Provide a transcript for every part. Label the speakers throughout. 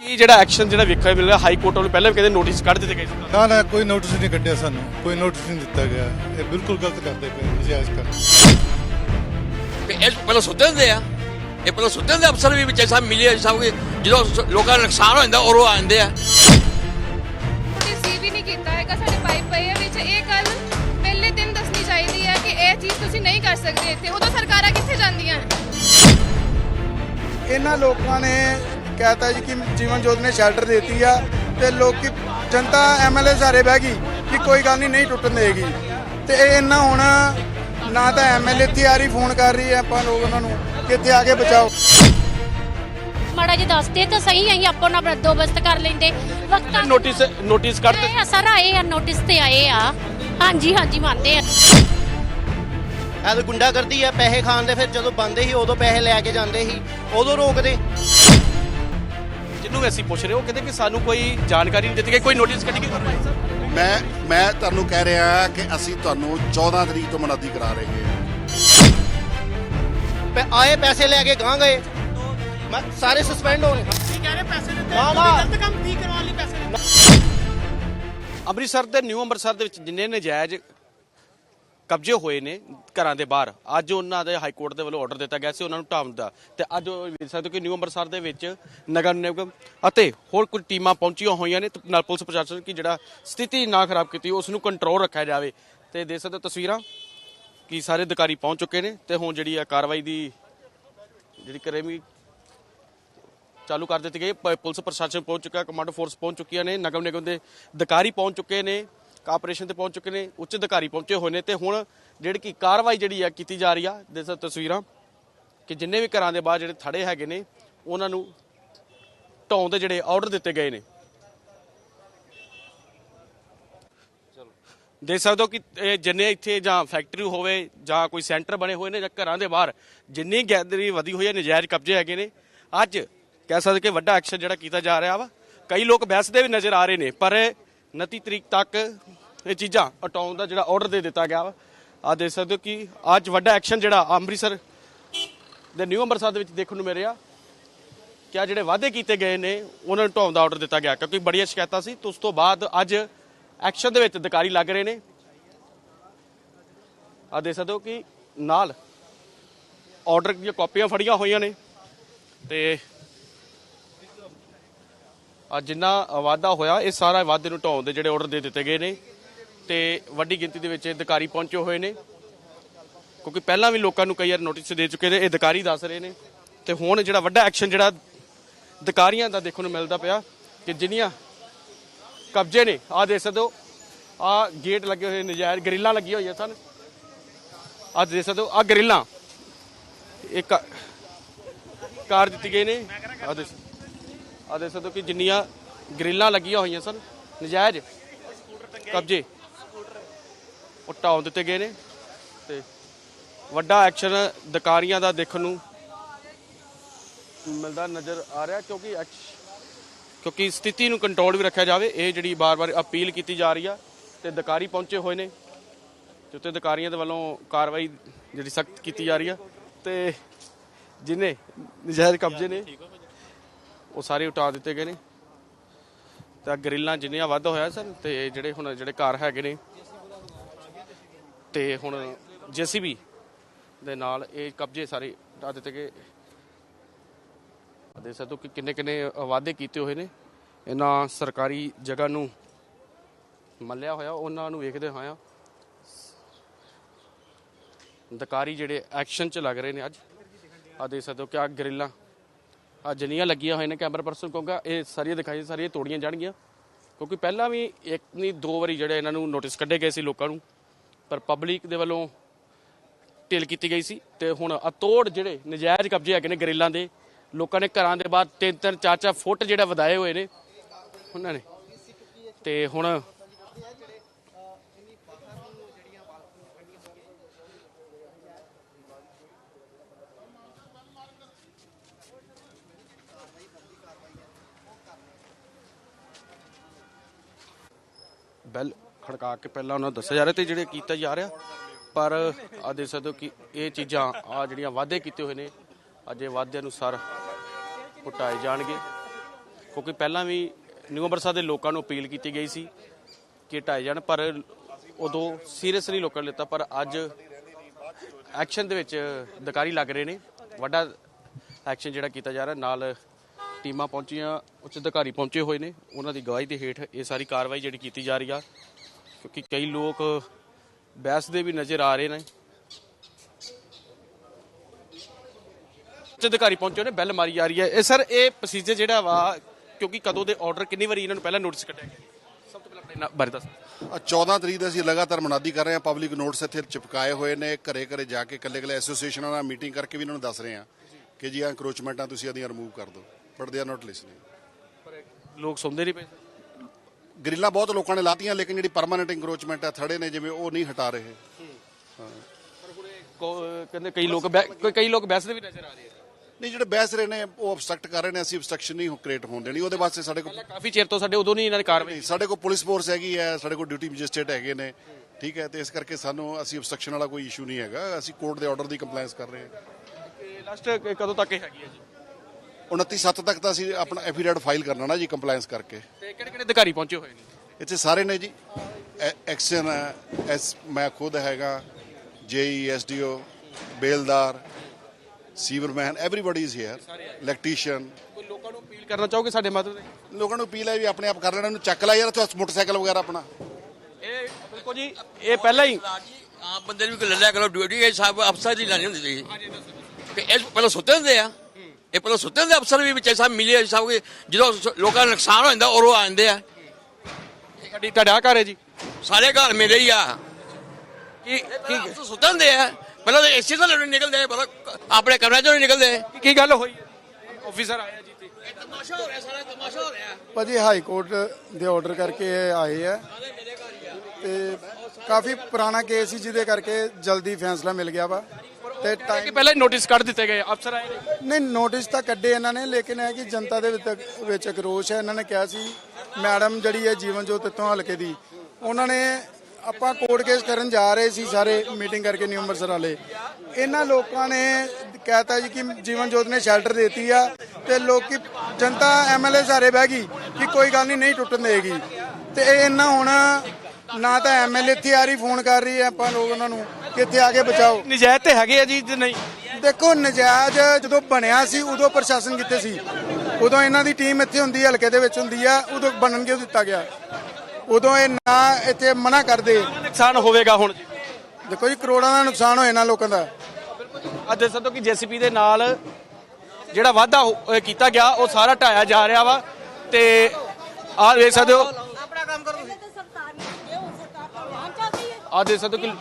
Speaker 1: ਕੀ ਜਿਹੜਾ ਐਕਸ਼ਨ ਜਿਹੜਾ ਵੇਖਿਆ ਮਿਲ ਰਿਹਾ ਹਾਈ ਕੋਰਟ ਵੱਲੋਂ ਪਹਿਲਾਂ ਵੀ ਕਹਿੰਦੇ ਨੋਟਿਸ ਕੱਢ ਦਿੱਤੇ ਗਏ ਸੀ।
Speaker 2: ਨਾ ਨਾ ਕੋਈ ਨੋਟਿਸ ਨਹੀਂ ਕੱਢਿਆ ਸਾਨੂੰ। ਕੋਈ ਨੋਟਿਸ ਨਹੀਂ ਦਿੱਤਾ ਗਿਆ। ਇਹ ਬਿਲਕੁਲ ਗਲਤ ਕਰਦੇ ਪਏ ਨਜਾਇਜ਼ ਕਰ।
Speaker 3: ਕਿ ਇਹ ਪਹਿਲਾਂ ਸੁੱਤੇ ਹੁੰਦੇ ਆ। ਇਹ ਪਹਿਲਾਂ ਸੁੱਤੇ ਹੁੰਦੇ ਅਫਸਰ ਵੀ ਵਿੱਚ ਸਭ ਮਿਲੇ ਸਭ ਕੁਝ। ਜਦੋਂ ਲੋਕਾਂ ਦਾ ਨੁਕਸਾਨ ਹੋ ਜਾਂਦਾ ਔਰ ਉਹ ਆਉਂਦੇ ਆ।
Speaker 4: ਸੀ ਵੀ ਨਹੀਂ ਕੀਤਾ ਹੈਗਾ ਸਾਡੇ ਪਾਈਪ ਪਏ ਆ ਵਿੱਚ। ਇਹ ਗੱਲ ਪਹਿਲੇ ਦਿਨ ਦੱਸਣੀ ਚਾਹੀਦੀ ਹੈ ਕਿ ਇਹ ਚੀਜ਼ ਤੁਸੀਂ ਨਹੀਂ ਕਰ ਸਕਦੇ ਇੱਥੇ। ਉਦੋਂ ਸਰਕਾਰਾਂ ਕਿੱਥੇ ਜਾਂਦੀਆਂ?
Speaker 5: ਇਹਨਾਂ ਲੋਕਾਂ ਨੇ ਕਹਿਤਾ ਜੀ ਕਿ ਜੀਵਨ ਜੋਤ ਨੇ ਸ਼ੈਲਟਰ ਦਿੱਤੀ ਆ ਤੇ ਲੋਕੀ ਜਨਤਾ ਐਮਐਲਏ ਸਾਰੇ ਬਹਿ ਗਈ ਕਿ ਕੋਈ ਗੱਲ ਨਹੀਂ ਨਹੀਂ ਟੁੱਟਣ ਦੇਗੀ। ਤੇ ਇਹ ਇਹਨਾਂ ਹੁਣ ਨਾ ਤਾਂ ਐਮਐਲਏ ਇੱਥੇ ਆ ਰਹੀ ਫੋਨ ਕਰ ਰਹੀ ਹੈ ਆਪਾਂ ਲੋਕ ਉਹਨਾਂ ਨੂੰ ਕਿ ਇੱਥੇ ਆ ਕੇ ਬਚਾਓ।
Speaker 6: ਮਾੜਾ ਜਿਹਾ ਦੱਸਦੇ ਤਾਂ ਸਹੀ ਅਸੀਂ ਆਪੋ ਨਾਲ ਬੰਦੋਬਸਤ ਕਰ ਲੈਂਦੇ। ਵਕਤਾਂ
Speaker 1: ਨੋਟਿਸ ਨੋਟਿਸ ਕੱਢ
Speaker 6: ਇਹ ਸਰ ਆਏ ਆ ਨੋਟਿਸ ਤੇ ਆਏ ਆ। ਹਾਂਜੀ ਹਾਂਜੀ ਮੰਨਦੇ ਆ।
Speaker 7: ਇਹ ਤਾਂ ਗੁੰਡਾਗਰਦੀ ਆ ਪੈਸੇ ਖਾਣ ਦੇ ਫਿਰ ਜਦੋਂ ਬੰਦੇ ਸੀ ਉਦੋਂ ਪੈਸੇ ਲੈ ਕੇ ਜਾਂਦੇ ਸੀ ਉਦੋਂ ਰੋਕਦੇ।
Speaker 1: ਜਿਹਨੂੰ ਵੀ ਅਸੀਂ ਪੁੱਛ ਰਹੇ ਹੋ। ਕਹਿੰਦੇ ਕਿ ਸਾਨੂੰ ਕੋਈ ਜਾਣਕਾਰੀ ਨਹੀਂ ਦਿੱਤੀ ਗਈ ਕੋਈ ਨੋਟਿਸ ਕੱਢੀ ਗਈ? ਭਾਈ ਸਾਹਿਬ
Speaker 8: ਮੈਂ ਮੈਂ ਤੁਹਾਨੂੰ ਕਹਿ ਰਿਹਾ ਕਿ ਅਸੀਂ ਤੁਹਾਨੂੰ 14 ਤਰੀਕ ਤੋਂ ਮਨਾਦੀ ਕਰਾ ਰਹੇ ਹਾਂ।
Speaker 7: ਪੈ- ਆਏ ਪੈਸੇ ਲੈ ਕੇ ਗਾਂ ਗਏ। ਮੈਂ ਸਾਰੇ ਸਸਪੈਂਡ ਹੋ ਗਏ।
Speaker 1: ਅੰਮ੍ਰਿਤਸਰ ਦੇ ਨਿਊ ਅੰਮ੍ਰਿਤਸਰ ਦੇ ਵਿੱਚ ਜਿੰਨੇ ਨਜਾਇਜ਼ ਕਬਜ਼ੇ ਹੋਏ ਨੇ ਘਰਾਂ ਦੇ ਬਾਹਰ। ਅੱਜ ਉਹਨਾਂ ਦੇ ਹਾਈ ਕੋਰਟ ਦੇ ਵੱਲੋਂ ਆਰਡਰ ਦਿੱਤਾ ਗਿਆ ਸੀ, ਉਹਨਾਂ ਨੂੰ ਢਾਉਣ ਦਾ। ਤੇ ਅੱਜ ਉਹ ਵੇਖ ਸਕਦੇ ਹੋ ਕਿ ਨਿਊ ਅੰਮ੍ਰਿਤਸਰ ਦੇ ਵਿੱਚ ਨਗਰ ਨਿਗਮ ਅਤੇ ਹੋਰ ਕੁਝ ਟੀਮਾਂ ਪਹੁੰਚੀਆਂ ਹੋਈਆਂ ਨੇ ਤੇ ਨਾਲ ਪੁਲਿਸ ਪ੍ਰਸ਼ਾਸਨ ਕੀ ਜਿਹੜਾ ਸਥਿਤੀ ਨਾ ਖਰਾਬ ਕੀਤੀ, ਉਸ ਨੂੰ ਕੰਟਰੋਲ ਰੱਖਿਆ ਜਾਵੇ। ਤੇ ਦੇਖ ਸਕਦੇ ਹੋ ਤਸਵੀਰਾਂ ਕਿ ਸਾਰੇ ਅਧਿਕਾਰੀ ਪਹੁੰਚ ਚੁੱਕੇ ਨੇ ਤੇ ਹੁਣ ਜਿਹੜੀ ਆ ਕਾਰਵਾਈ ਦੀ ਜਿਹੜੀ ਕਰੇਮੀ ਚਾਲੂ ਕਰ ਦਿੱਤੀ ਗਈ ਪੁਲਿਸ ਪ੍ਰਸ਼ਾਸਨ ਪਹੁੰਚ ਚੁੱਕਾ ਕਮਾਂਡੋ ਫੋਰਸ ਪਹੁੰਚ ਚੁੱਕੀਆਂ ਨੇ, ਨਗਰ ਨਿਗਮ ਦੇ ਅਧਿਕਾਰੀ ਪਹੁੰਚ ਚੁੱਕੇ ਨੇ। ਕਾਰਪੋਰੇਸ਼ਨ ਤੇ ਪਹੁੰਚ ਚੁੱਕੇ ਨੇ, ਉੱਚ ਅਧਿਕਾਰੀ ਪਹੁੰਚੇ ਹੋਏ ਨੇ ਤੇ ਹੁਣ ਜਿਹੜੀ ਕਿ ਕਾਰਵਾਈ ਜਿਹੜੀ ਆ ਕੀਤੀ ਜਾ ਰਹੀ ਆ ਦੇਖ ਸਕਦੇ ਤਸਵੀਰਾਂ, ਕਿ ਜਿੰਨੇ ਵੀ ਘਰਾਂ ਦੇ ਬਾਹਰ ਜਿਹੜੇ ਥੜੇ ਹੈਗੇ ਨੇ, ਉਹਨਾਂ ਨੂੰ ਢਾਉਣ ਦੇ ਜਿਹੜੇ ਆਰਡਰ ਦਿੱਤੇ ਗਏ ਨੇ। ਦੇਖ ਸਕਦੇ ਹੋ ਕਿ ਜਿੰਨੇ ਇੱਥੇ ਜਾਂ ਫੈਕਟਰੀ ਹੋਵੇ ਜਾਂ ਕੋਈ ਸੈਂਟਰ ਬਣੇ ਹੋਏ ਨੇ ਜਾਂ ਘਰਾਂ ਦੇ ਬਾਹਰ, ਜਿੰਨੀ ਗੈਦਰੀ ਵਧੀ ਹੋਈ ਹੈ ਨਜਾਇਜ਼ ਕਬਜ਼ੇ ਹੈਗੇ ਨੇ। ਅੱਜ ਕਹਿ ਸਕਦੇ ਕਿ ਵੱਡਾ ਐਕਸ਼ਨ ਜਿਹੜਾ ਕੀਤਾ ਜਾ ਰਿਹਾ ਵਾ। ਕਈ ਲੋਕ ਬਹਿਸਦੇ ਵੀ ਨਜ਼ਰ ਆ ਰਹੇ ਨੇ, ਪਰ 29 ਤਰੀਕ ਤੱਕ ਇਹ ਚੀਜ਼ਾਂ ਹਟਾਉਣ ਦਾ ਜਿਹੜਾ ਆਰਡਰ ਦੇ ਦਿੱਤਾ ਗਿਆ ਵਾ। ਆ ਦੇਖ ਸਕਦੇ ਹੋ ਕਿ ਅੱਜ ਵੱਡਾ ਐਕਸ਼ਨ ਜਿਹੜਾ ਅੰਮ੍ਰਿਤਸਰ ਦੇ ਨਿਊ ਅੰਮ੍ਰਿਤਸਰ ਦੇ ਵਿੱਚ ਦੇਖਣ ਨੂੰ ਮਿਲ ਰਿਹਾ। ਕਿ ਆ ਜਿਹੜੇ ਵਾਅਦੇ ਕੀਤੇ ਗਏ ਨੇ, ਉਹਨਾਂ ਨੂੰ ਢਾਉਣ ਦਾ ਆਰਡਰ ਦਿੱਤਾ ਗਿਆ, ਕਿਉਂਕਿ ਬੜੀਆਂ ਸ਼ਿਕਾਇਤਾਂ ਸੀ। ਤੇ ਉਸ ਤੋਂ ਬਾਅਦ ਅੱਜ ਐਕਸ਼ਨ ਦੇ ਵਿੱਚ ਅਧਿਕਾਰੀ ਲੱਗ ਰਹੇ ਨੇ। ਆ ਦੇਖ ਸਕਦੇ ਹੋ ਕਿ ਨਾਲ ਆਰਡਰ ਦੀਆਂ ਕਾਪੀਆਂ ਫੜੀਆਂ ਹੋਈਆਂ ਨੇ ਤੇ ਜਿੰਨਾ ਵਾਅਦਾ ਹੋਇਆ, ਇਹ ਸਾਰਾ ਵਾਅਦੇ ਨੂੰ ਢਾਉਣ ਦੇ ਜਿਹੜੇ ਆਰਡਰ ਦੇ ਦਿੱਤੇ ਗਏ ਨੇ ਤੇ ਵੱਡੀ ਗਿਣਤੀ ਦੇ ਵਿੱਚ ਅਧਿਕਾਰੀ ਪਹੁੰਚੇ ਹੋਏ ਨੇ। ਕਿਉਂਕਿ ਪਹਿਲਾਂ ਵੀ ਲੋਕਾਂ ਨੂੰ ਕਈ ਵਾਰ ਨੋਟਿਸ ਦੇ ਚੁੱਕੇ ਨੇ, ਇਹ ਅਧਿਕਾਰੀ ਦੱਸ ਰਹੇ ਨੇ। ਤੇ ਹੁਣ ਜਿਹੜਾ ਵੱਡਾ ਐਕਸ਼ਨ ਜਿਹੜਾ ਅਧਿਕਾਰੀਆਂ ਦਾ ਦੇਖਣ ਨੂੰ ਮਿਲਦਾ ਪਿਆ ਕਿ ਜਿੰਨੀਆਂ ਕਬਜ਼ੇ ਨੇ ਆ ਦੇਖ ਸਕਦੇ ਹੋ ਆ ਗੇਟ ਲੱਗੇ ਹੋਏ ਨਜਾਇਜ਼ ਗਰਿੱਲਾਂ ਲੱਗੀਆਂ ਹੋਈਆਂ ਸਨ। ਆ ਦੇਖ ਸਕਦੇ ਹੋ ਆ ਗਰਿੱਲਾਂ, ਇੱਕ ਕਾਰ ਦਿੱਤੀ ਗਈ ਨੇ। ਆ ਦੇਖ ਆ ਦੇਖ ਸਕਦੇ ਹੋ ਕਿ ਜਿੰਨੀਆਂ ਗਰਿੱਲਾਂ ਲੱਗੀਆਂ ਹੋਈਆਂ ਸਨ, ਨਜਾਇਜ਼ ਕਬਜ਼ੇ। ਉਹ ਢਾਉਣ ਦਿੱਤੇ ਗਏ ਨੇ ਤੇ ਵੱਡਾ ਐਕਸ਼ਨ ਦਕਾਰੀਆਂ ਦਾ ਦੇਖਣ ਨੂੰ ਮਿਲਦਾ ਨਜ਼ਰ ਆ ਰਿਹਾ, ਕਿਉਂਕਿ ਐਕਸ਼- ਕਿਉਂਕਿ ਸਥਿਤੀ ਨੂੰ ਕੰਟਰੋਲ ਵੀ ਰੱਖਿਆ ਜਾਵੇ। ਇਹ ਜਿਹੜੀ ਬਾਰ-ਬਾਰ ਅਪੀਲ ਕੀਤੀ ਜਾ ਰਹੀ ਆ, ਤੇ ਅਧਿਕਾਰੀ ਪਹੁੰਚੇ ਹੋਏ ਨੇ, ਤੇ ਉੱਤੇ ਅਧਿਕਾਰੀਆਂ ਦੇ ਵੱਲੋਂ ਕਾਰਵਾਈ ਜਿਹੜੀ ਸਖਤ ਕੀਤੀ ਜਾ ਰਹੀ ਆ, ਤੇ ਜਿਨੇ ਨਜਾਇਜ਼ ਕਬਜ਼ੇ ਨੇ ਉਹ ਸਾਰੇ ਉਟਾ ਦਿੱਤੇ ਗਏ ਨੇ। ਤਾਂ ਗਰਿੱਲਾਂ ਜਿੰਨੀਆਂ ਵੱਧ ਹੋਇਆ ਸਰ, ਤੇ ਜਿਹੜੇ ਹੁਣ ਜਿਹੜੇ ਘਰ ਹੈਗੇ ਨੇ, ਤੇ ਹੁਣ ਜੀਸੀਬੀ ਦੇ ਨਾਲ ਇਹ ਕਬਜ਼ੇ ਸਾਰੇ ਉਟਾ ਦਿੱਤੇ ਗਏ। ਦੇ ਸਕਦੇ ਹੋ ਕਿੰਨੇ ਕਿੰਨੇ ਵਾਅਦੇ ਕੀਤੇ ਹੋਏ ਨੇ। ਇਹਨਾਂ ਸਰਕਾਰੀ ਜਗ੍ਹਾ ਨੂੰ ਮੱਲਿਆ ਹੋਇਆ, ਉਹਨਾਂ ਨੂੰ ਵੇਖਦੇ ਹੋਇਆ ਅਧਿਕਾਰੀ ਜਿਹੜੇ ਐਕਸ਼ਨ 'ਚ ਲੱਗ ਰਹੇ ਨੇ ਅੱਜ। ਆ ਦੇ ਸਕਦੇ ਹੋ ਕਿ ਆ ਗਰਿੱਲਾਂ ਜਨੀਆਂ ਲੱਗੀਆਂ ਹੋਈਆਂ ਨੇ ਕੈਮਰਾ ਪਰਸਨ ਕਹੂੰਗਾ ਇਹ ਸਾਰੀਆਂ ਦਿਖਾਈ ਸਾਰੀਆਂ ਤੋੜੀਆਂ ਜਾਣਗੀਆਂ। ਕਿਉਂਕਿ ਪਹਿਲਾਂ ਵੀ ਇੱਕ ਨਹੀਂ, ਦੋ ਵਾਰੀ ਜਿਹੜੇ ਇਹਨਾਂ ਨੂੰ ਨੋਟਿਸ ਕੱਢੇ ਗਏ ਸੀ ਲੋਕਾਂ ਨੂੰ, ਪਰ ਪਬਲਿਕ ਦੇ ਵੱਲੋਂ ਢਿੱਲ ਕੀਤੀ ਗਈ ਸੀ। ਤੇ ਹੁਣ ਅਤੋੜ ਜਿਹੜੇ ਨਜਾਇਜ਼ ਕਬਜ਼ੇ ਹੈਗੇ ਨੇ ਗਰੇਲਾਂ ਦੇ, ਲੋਕਾਂ ਨੇ ਘਰਾਂ ਦੇ ਬਾਹਰ ਤਿੰਨ ਤਿੰਨ ਚਾਰ ਚਾਰ ਫੁੱਟ ਜਿਹੜਾ ਵਧਾਏ ਹੋਏ ਨੇ, ਉਹਨਾਂ ਨੇ। ਤੇ ਹੁਣ ਬੈਲ ਖੜਕਾ ਕੇ ਪਹਿਲਾਂ ਉਹਨਾਂ ਨੂੰ ਦੱਸਿਆ ਜਾ ਰਿਹਾ ਤੇ ਜਿਹੜੇ ਕੀਤਾ ਜਾ ਰਿਹਾ, ਪਰ ਆ ਦੇਖ ਸਕਦੇ ਹੋ ਕਿ ਇਹ ਚੀਜ਼ਾਂ ਆ ਜਿਹੜੀਆਂ ਵਾਅਦੇ ਕੀਤੇ ਹੋਏ ਨੇ, ਅਜੇ ਵਾਅਦੇ ਅਨੁਸਾਰ ਉਟਾਏ ਜਾਣਗੇ। ਕਿਉਂਕਿ ਪਹਿਲਾਂ ਵੀ ਨਿਊ ਅੰਮ੍ਰਿਤਸਰ ਦੇ ਲੋਕਾਂ ਨੂੰ ਅਪੀਲ ਕੀਤੀ ਗਈ ਸੀ ਕਿ ਢਾਏ ਜਾਣ, ਪਰ ਉਦੋਂ ਸੀਰੀਅਸਲੀ ਲੋਕਾਂ ਨੇ ਲਿੱਤਾ, ਪਰ ਅੱਜ ਐਕਸ਼ਨ ਦੇ ਵਿੱਚ ਦਕਾਰੀ ਲੱਗ ਰਹੇ ਨੇ। ਵੱਡਾ ਐਕਸ਼ਨ ਜਿਹੜਾ ਕੀਤਾ ਜਾ ਰਿਹਾ, ਨਾਲ ਟੀਮਾਂ ਪਹੁੰਚੀਆਂ, ਉੱਚ ਅਧਿਕਾਰੀ ਪਹੁੰਚੇ ਹੋਏ ਨੇ। ਉਹਨਾਂ ਦੀ ਗਵਾਹੀ ਦੇ ਹੇਠ ਇਹ ਸਾਰੀ ਕਾਰਵਾਈ ਜਿਹੜੀ ਕੀਤੀ ਜਾ ਰਹੀ ਆ, ਕਿਉਂਕਿ ਕਈ ਲੋਕ ਬਹਿਸ ਦੇ ਵੀ ਨਜ਼ਰ ਆ ਰਹੇ ਨੇ। ਉੱਚ ਅਧਿਕਾਰੀ ਪਹੁੰਚੇ ਨੇ, ਬੈਲ ਮਾਰੀ ਜਾ ਰਹੀ ਹੈ। ਇਹ ਸਰ, ਇਹ ਪ੍ਰੋਸੀਜਰ ਜਿਹੜਾ ਵਾ, ਕਿਉਂਕਿ ਕਦੋਂ ਦੇ ਆਰਡਰ ਕਿੰਨੀ ਵਾਰੀ ਇਹਨਾਂ ਨੂੰ ਪਹਿਲਾਂ ਨੋਟਿਸ ਕੱਢਿਆ ਗਿਆ? ਸਭ ਤੋਂ ਪਹਿਲਾਂ ਆਪਣੇ ਬਾਰੇ ਦੱਸ
Speaker 8: 14 ਤਰੀਕ ਦੇ ਅਸੀਂ ਲਗਾਤਾਰ ਮਨਾਦੀ ਕਰ ਰਹੇ ਹਾਂ। ਪਬਲਿਕ ਨੋਟਸ ਇੱਥੇ ਚਿਪਕਾਏ ਹੋਏ ਨੇ। ਘਰੇ ਘਰੇ ਜਾ ਕੇ ਇਕੱਲੇ ਇਕੱਲੇ ਐਸੋਸੀਏਸ਼ਨਾਂ ਨਾਲ ਮੀਟਿੰਗ ਕਰਕੇ ਵੀ ਇਹਨਾਂ ਨੂੰ ਦੱਸ ਰਹੇ ਹਾਂ ਕਿ ਜੀ ਆ ਇਨਕਰੋਚਮੈਂਟਾਂ ਤੁਸੀਂ ਆਦੀਆਂ ਰਿਮੂਵ ਕਰ ਦਿਓ। But they are not listening
Speaker 1: ਲੋਕ ਸੁਣਦੇ ਨਹੀਂ ਪਏ?
Speaker 8: ਗਰਿੱਲਾਂ ਬਹੁਤ ਲੋਕਾਂ ਨੇ ਲਾਤੀਆਂ ਲੇਕਿਨ ਜਿਹੜੀ ਪਰਮਾਨੈਂਟ ਇਨਕਰੋਚਮੈਂਟ ਹੈ ਥੜੇ ਨੇ ਜਿਵੇਂ ਉਹ ਨਹੀਂ ਹਟਾ ਰਹੇ।
Speaker 1: ਕਹਿੰਦੇ ਕਈ ਲੋਕ ਕੋਈ- ਕਈ ਲੋਕ ਬਹਿਸ ਦੇ ਵੀ ਨਜ਼ਰ ਆ ਰਹੇ ਆ।
Speaker 8: ਨਹੀਂ ਜਿਹੜੇ ਬਹਿਸ ਰਹੇ ਨੇ ਉਹ obstruct ਕਰ ਰਹੇ ਨੇ ਅਸੀਂ obstruction ਨਹੀਂ ਕ੍ਰੀਏਟ ਹੋਣ ਦੇਣੀ। ਉਹਦੇ ਵਾਸਤੇ ਸਾਡੇ ਕੋਲ
Speaker 1: ਕਾਫੀ ਚਿਰ ਤੋਂ ਸਾਡੇ ਉਦੋਂ ਨਹੀਂ ਇਹਨਾਂ ਨੇ ਕਾਰਵਾਈ
Speaker 8: ਸਾਡੇ ਕੋਲ ਪੁਲਿਸ ਫੋਰਸ ਹੈਗੀ ਹੈ ਸਾਡੇ ਕੋਲ ਡਿਊਟੀ ਮੈਜਿਸਟ੍ਰੇਟ ਹੈਗੇ ਨੇ। ਠੀਕ ਹੈ ਤੇ ਇਸ ਕਰਕੇ ਸਾਨੂੰ ਅਸੀਂ obstruction ਵਾਲਾ ਕੋਈ ਇਸ਼ੂ ਨਹੀਂ ਹੈਗਾ। ਅਸੀਂ ਕੋਰਟ ਦੇ ਆਰਡਰ ਦੀ ਕੰਪਲਾਈਂਸ ਕਰ ਰਹੇ ਹਾਂ।
Speaker 1: ਲਾਸਟ ਕਦੋਂ ਤੱਕ ਇਹ ਹੈਗੀ ਹੈ ਜੀ?
Speaker 8: 29 ਸੱਤ ਤੱਕ ਤਾਂ ਅਸੀਂ ਆਪਣਾ ਐਫੀਡੇਵਿਟ ਫਾਈਲ ਕਰਨਾ ਨਾ ਜੀ ਕੰਪਲਾਈਂਸ ਕਰਕੇ।
Speaker 1: ਤੇ ਕਿਹੜੇ ਕਿਹੜੇ ਅਧਿਕਾਰੀ ਪਹੁੰਚੇ ਹੋਏ ਨੇ?
Speaker 8: ਇੱਥੇ ਸਾਰੇ ਨੇ ਜੀ। ਐਕਸ਼ਨ ਐਸ ਮੈਂ ਖੁਦ ਹੈਗਾ JE SDO ਬੇਲਦਾਰ sewerman everybody is here electrician
Speaker 1: ਕੋਈ ਲੋਕਾਂ ਨੂੰ ਅਪੀਲ ਕਰਨਾ ਚਾਹੋਗੇ ਸਾਡੇ ਮਾਧਵ ਦੇ
Speaker 8: ਲੋਕਾਂ ਨੂੰ ਅਪੀਲ ਹੈ ਵੀ ਆਪਣੇ ਆਪ ਕਰ ਲੈਣਾ ਇਹਨੂੰ ਚੱਕ ਲੈ ਯਾਰ ਤੂੰ ਮੋਟਰਸਾਈਕਲ ਵਗੈਰਾ ਆਪਣਾ।
Speaker 1: ਇਹ ਬਿਲਕੁਲ ਜੀ ਇਹ ਪਹਿਲਾਂ ਹੀ
Speaker 3: ਆਪ ਬੰਦੇ ਨੂੰ ਕੋਈ ਲੱਲਿਆ ਕਰੋ ਡਿਊਟੀ ਇਹ ਸਾਹਿਬ ਅਫਸਰ ਦੀ ਲੈਣੀ ਹੁੰਦੀ ਸੀ। ਕਿ ਇਹ ਪਹਿਲਾਂ ਸੁੱਤੇ ਹੁੰਦੇ ਆ। ਇਹ ਪਹਿਲਾਂ ਸੁੱਤੇ ਹੁੰਦੇ ਅਫਸਰ ਵੀ ਵਿੱਚ ਸਾਹਿਬ ਮਿਲੇ ਸਾਹਿਬ ਕਿ ਜਦੋਂ ਸ- ਲੋਕਾਂ ਦਾ ਨੁਕਸਾਨ ਹੋ ਜਾਂਦਾ ਔਰ ਉਹ ਆ ਜਾਂਦੇ ਆ।
Speaker 1: ਸਾਡੀ ਤੁਹਾਡਾ ਘਰ ਹੈ ਜੀ?
Speaker 3: ਸਾਰੇ ਘਰ ਮੇਰੇ ਹੀ ਆ।
Speaker 1: ਕੀ
Speaker 3: ਕੀ ਸੁੱਤੇ ਹੁੰਦੇ ਆ। ਪਹਿਲਾਂ ਤਾਂ ਏਸੀ ਤੋਂ ਲੜਨ ਨਿਕਲਦੇ ਪਹਿਲਾਂ ਆਪਣੇ ਕਮਰੇ ਚੋਂ ਨਹੀਂ ਨਿਕਲਦੇ
Speaker 1: ਕੀ- ਕੀ ਗੱਲ ਹੋਈ? ਆਫੀਸਰ ਆਇਆ ਜੀ ਤੇ
Speaker 3: ਇਹ ਤਮਾਸ਼ਾ ਹੋ ਰਿਹਾ ਸਾਰਾ ਤਮਾਸ਼ਾ ਹੋ ਰਿਹਾ।
Speaker 5: ਭਾਜੀ ਹਾਈ ਕੋਰਟ ਦੇ ਆਰਡਰ ਕਰਕੇ ਇਹ ਆਏ ਆ। ਤੇ ਕਾਫੀ ਪੁਰਾਣਾ ਕੇਸ ਸੀ ਜਿਹਦੇ ਕਰਕੇ ਜਲਦੀ ਫੈਸਲਾ ਮਿਲ ਗਿਆ ਵਾ। ਤੇ
Speaker 1: ਕਿ
Speaker 5: ਟਾਈਮ
Speaker 1: ਪਹਿਲਾਂ ਹੀ ਨੋਟਿਸ ਕੱਢ ਦਿੱਤੇ ਗਏ ਅਫਸਰ ਆਏ ਨੇ
Speaker 5: ਨਹੀਂ ਨੋਟਿਸ ਤਾਂ ਕੱਢੇ ਇਹਨਾਂ ਨੇ ਲੇਕਿਨ ਇਹ ਕਿ ਜਨਤਾ ਦੇ ਵਿੱਚ ਵਿੱਚ ਆਕਰੋਸ਼ ਹੈ। ਇਹਨਾਂ ਨੇ ਕਿਹਾ ਸੀ ਮੈਡਮ ਜਿਹੜੀ ਹੈ ਜੀਵਨ ਜੋਤ ਇੱਥੋਂ ਹਲਕੇ ਦੀ। ਉਹਨਾਂ ਨੇ ਆਪਾਂ ਕੋਰਟ ਕੇਸ ਕਰਨ ਜਾ ਰਹੇ ਸੀ ਸਾਰੇ ਮੀਟਿੰਗ ਕਰਕੇ ਨਿਊ ਅੰਮ੍ਰਿਤਸਰ ਵਾਲੇ। ਇਹਨਾਂ ਲੋਕਾਂ ਨੇ ਕਹਿਤਾ ਜੀ ਕਿ ਜੀਵਨ ਜੋਤ ਨੇ ਸ਼ੈਲਟਰ ਦੇਤੀ ਆ ਤੇ ਲੋਕੀ ਜਨਤਾ ਐਮਐਲਏ ਸਾਰੇ ਬਹਿ ਗਈ ਕਿ ਕੋਈ ਗੱਲ ਨਹੀਂ ਨਹੀਂ ਟੁੱਟਣ ਦੇਗੀ। ਤੇ ਇਹ ਇਹਨਾਂ ਹੁਣ ਨਾ ਤਾਂ ਐਮਐਲਏ ਇੱਥੇ ਆ ਰਹੀ ਫੋਨ ਕਰ ਰਹੀ ਹੈ ਆਪਾਂ ਲੋਕ ਉਹਨਾਂ ਨੂੰ। ਕਿ ਇੱਥੇ ਆ ਕੇ ਬਚਾਓ?
Speaker 1: ਨਜਾਇਜ਼ ਤੇ ਹੈਗੇ ਆ ਜੀ ਤੇ ਨਹੀਂ।
Speaker 5: ਦੇਖੋ ਨਜਾਇਜ਼ ਜਦੋਂ ਬਣਿਆ ਸੀ ਉਦੋਂ ਪ੍ਰਸ਼ਾਸਨ ਕਿੱਥੇ ਸੀ। ਉਦੋਂ ਇਹਨਾਂ ਦੀ ਟੀਮ ਇੱਥੇ ਹੁੰਦੀ ਹਲਕੇ ਦੇ ਵਿੱਚ ਹੁੰਦੀ ਆ ਉਦੋਂ ਬਣਨ ਕਿਉਂ ਦਿੱਤਾ ਗਿਆ? ਉਦੋਂ ਇਹ ਨਾ ਇੱਥੇ ਮਨਾ ਕਰਦੇ।
Speaker 1: ਨੁਕਸਾਨ ਹੋਵੇਗਾ ਹੁਣ। ਜੀ
Speaker 5: ਦੇਖੋ ਜੀ ਕਰੋੜਾਂ ਦਾ ਨੁਕਸਾਨ ਹੋਇਆ ਇਹਨਾਂ ਲੋਕਾਂ ਦਾ।
Speaker 1: ਅੱਜ ਦੇਖ ਸਕਦੇ ਹੋ ਕਿ ਜੀਸੀਪੀ ਦੇ ਨਾਲ ਜਿਹੜਾ ਵਾਅਦਾ ਹੋ- ਅਹ ਕੀਤਾ ਗਿਆ ਉਹ ਸਾਰਾ ਢਾਇਆ ਜਾ ਰਿਹਾ ਵਾ। ਤੇ ਆਹ ਦੇਖ ਸਕਦੇ ਹੋ।
Speaker 6: ਆਪਣਾ ਕੰਮ ਕਰੋ ਤੁਸੀਂ। ਦਾ
Speaker 1: ਆਹ ਦੇਖ ਸਕਦੇ ਹੋ ਕਿ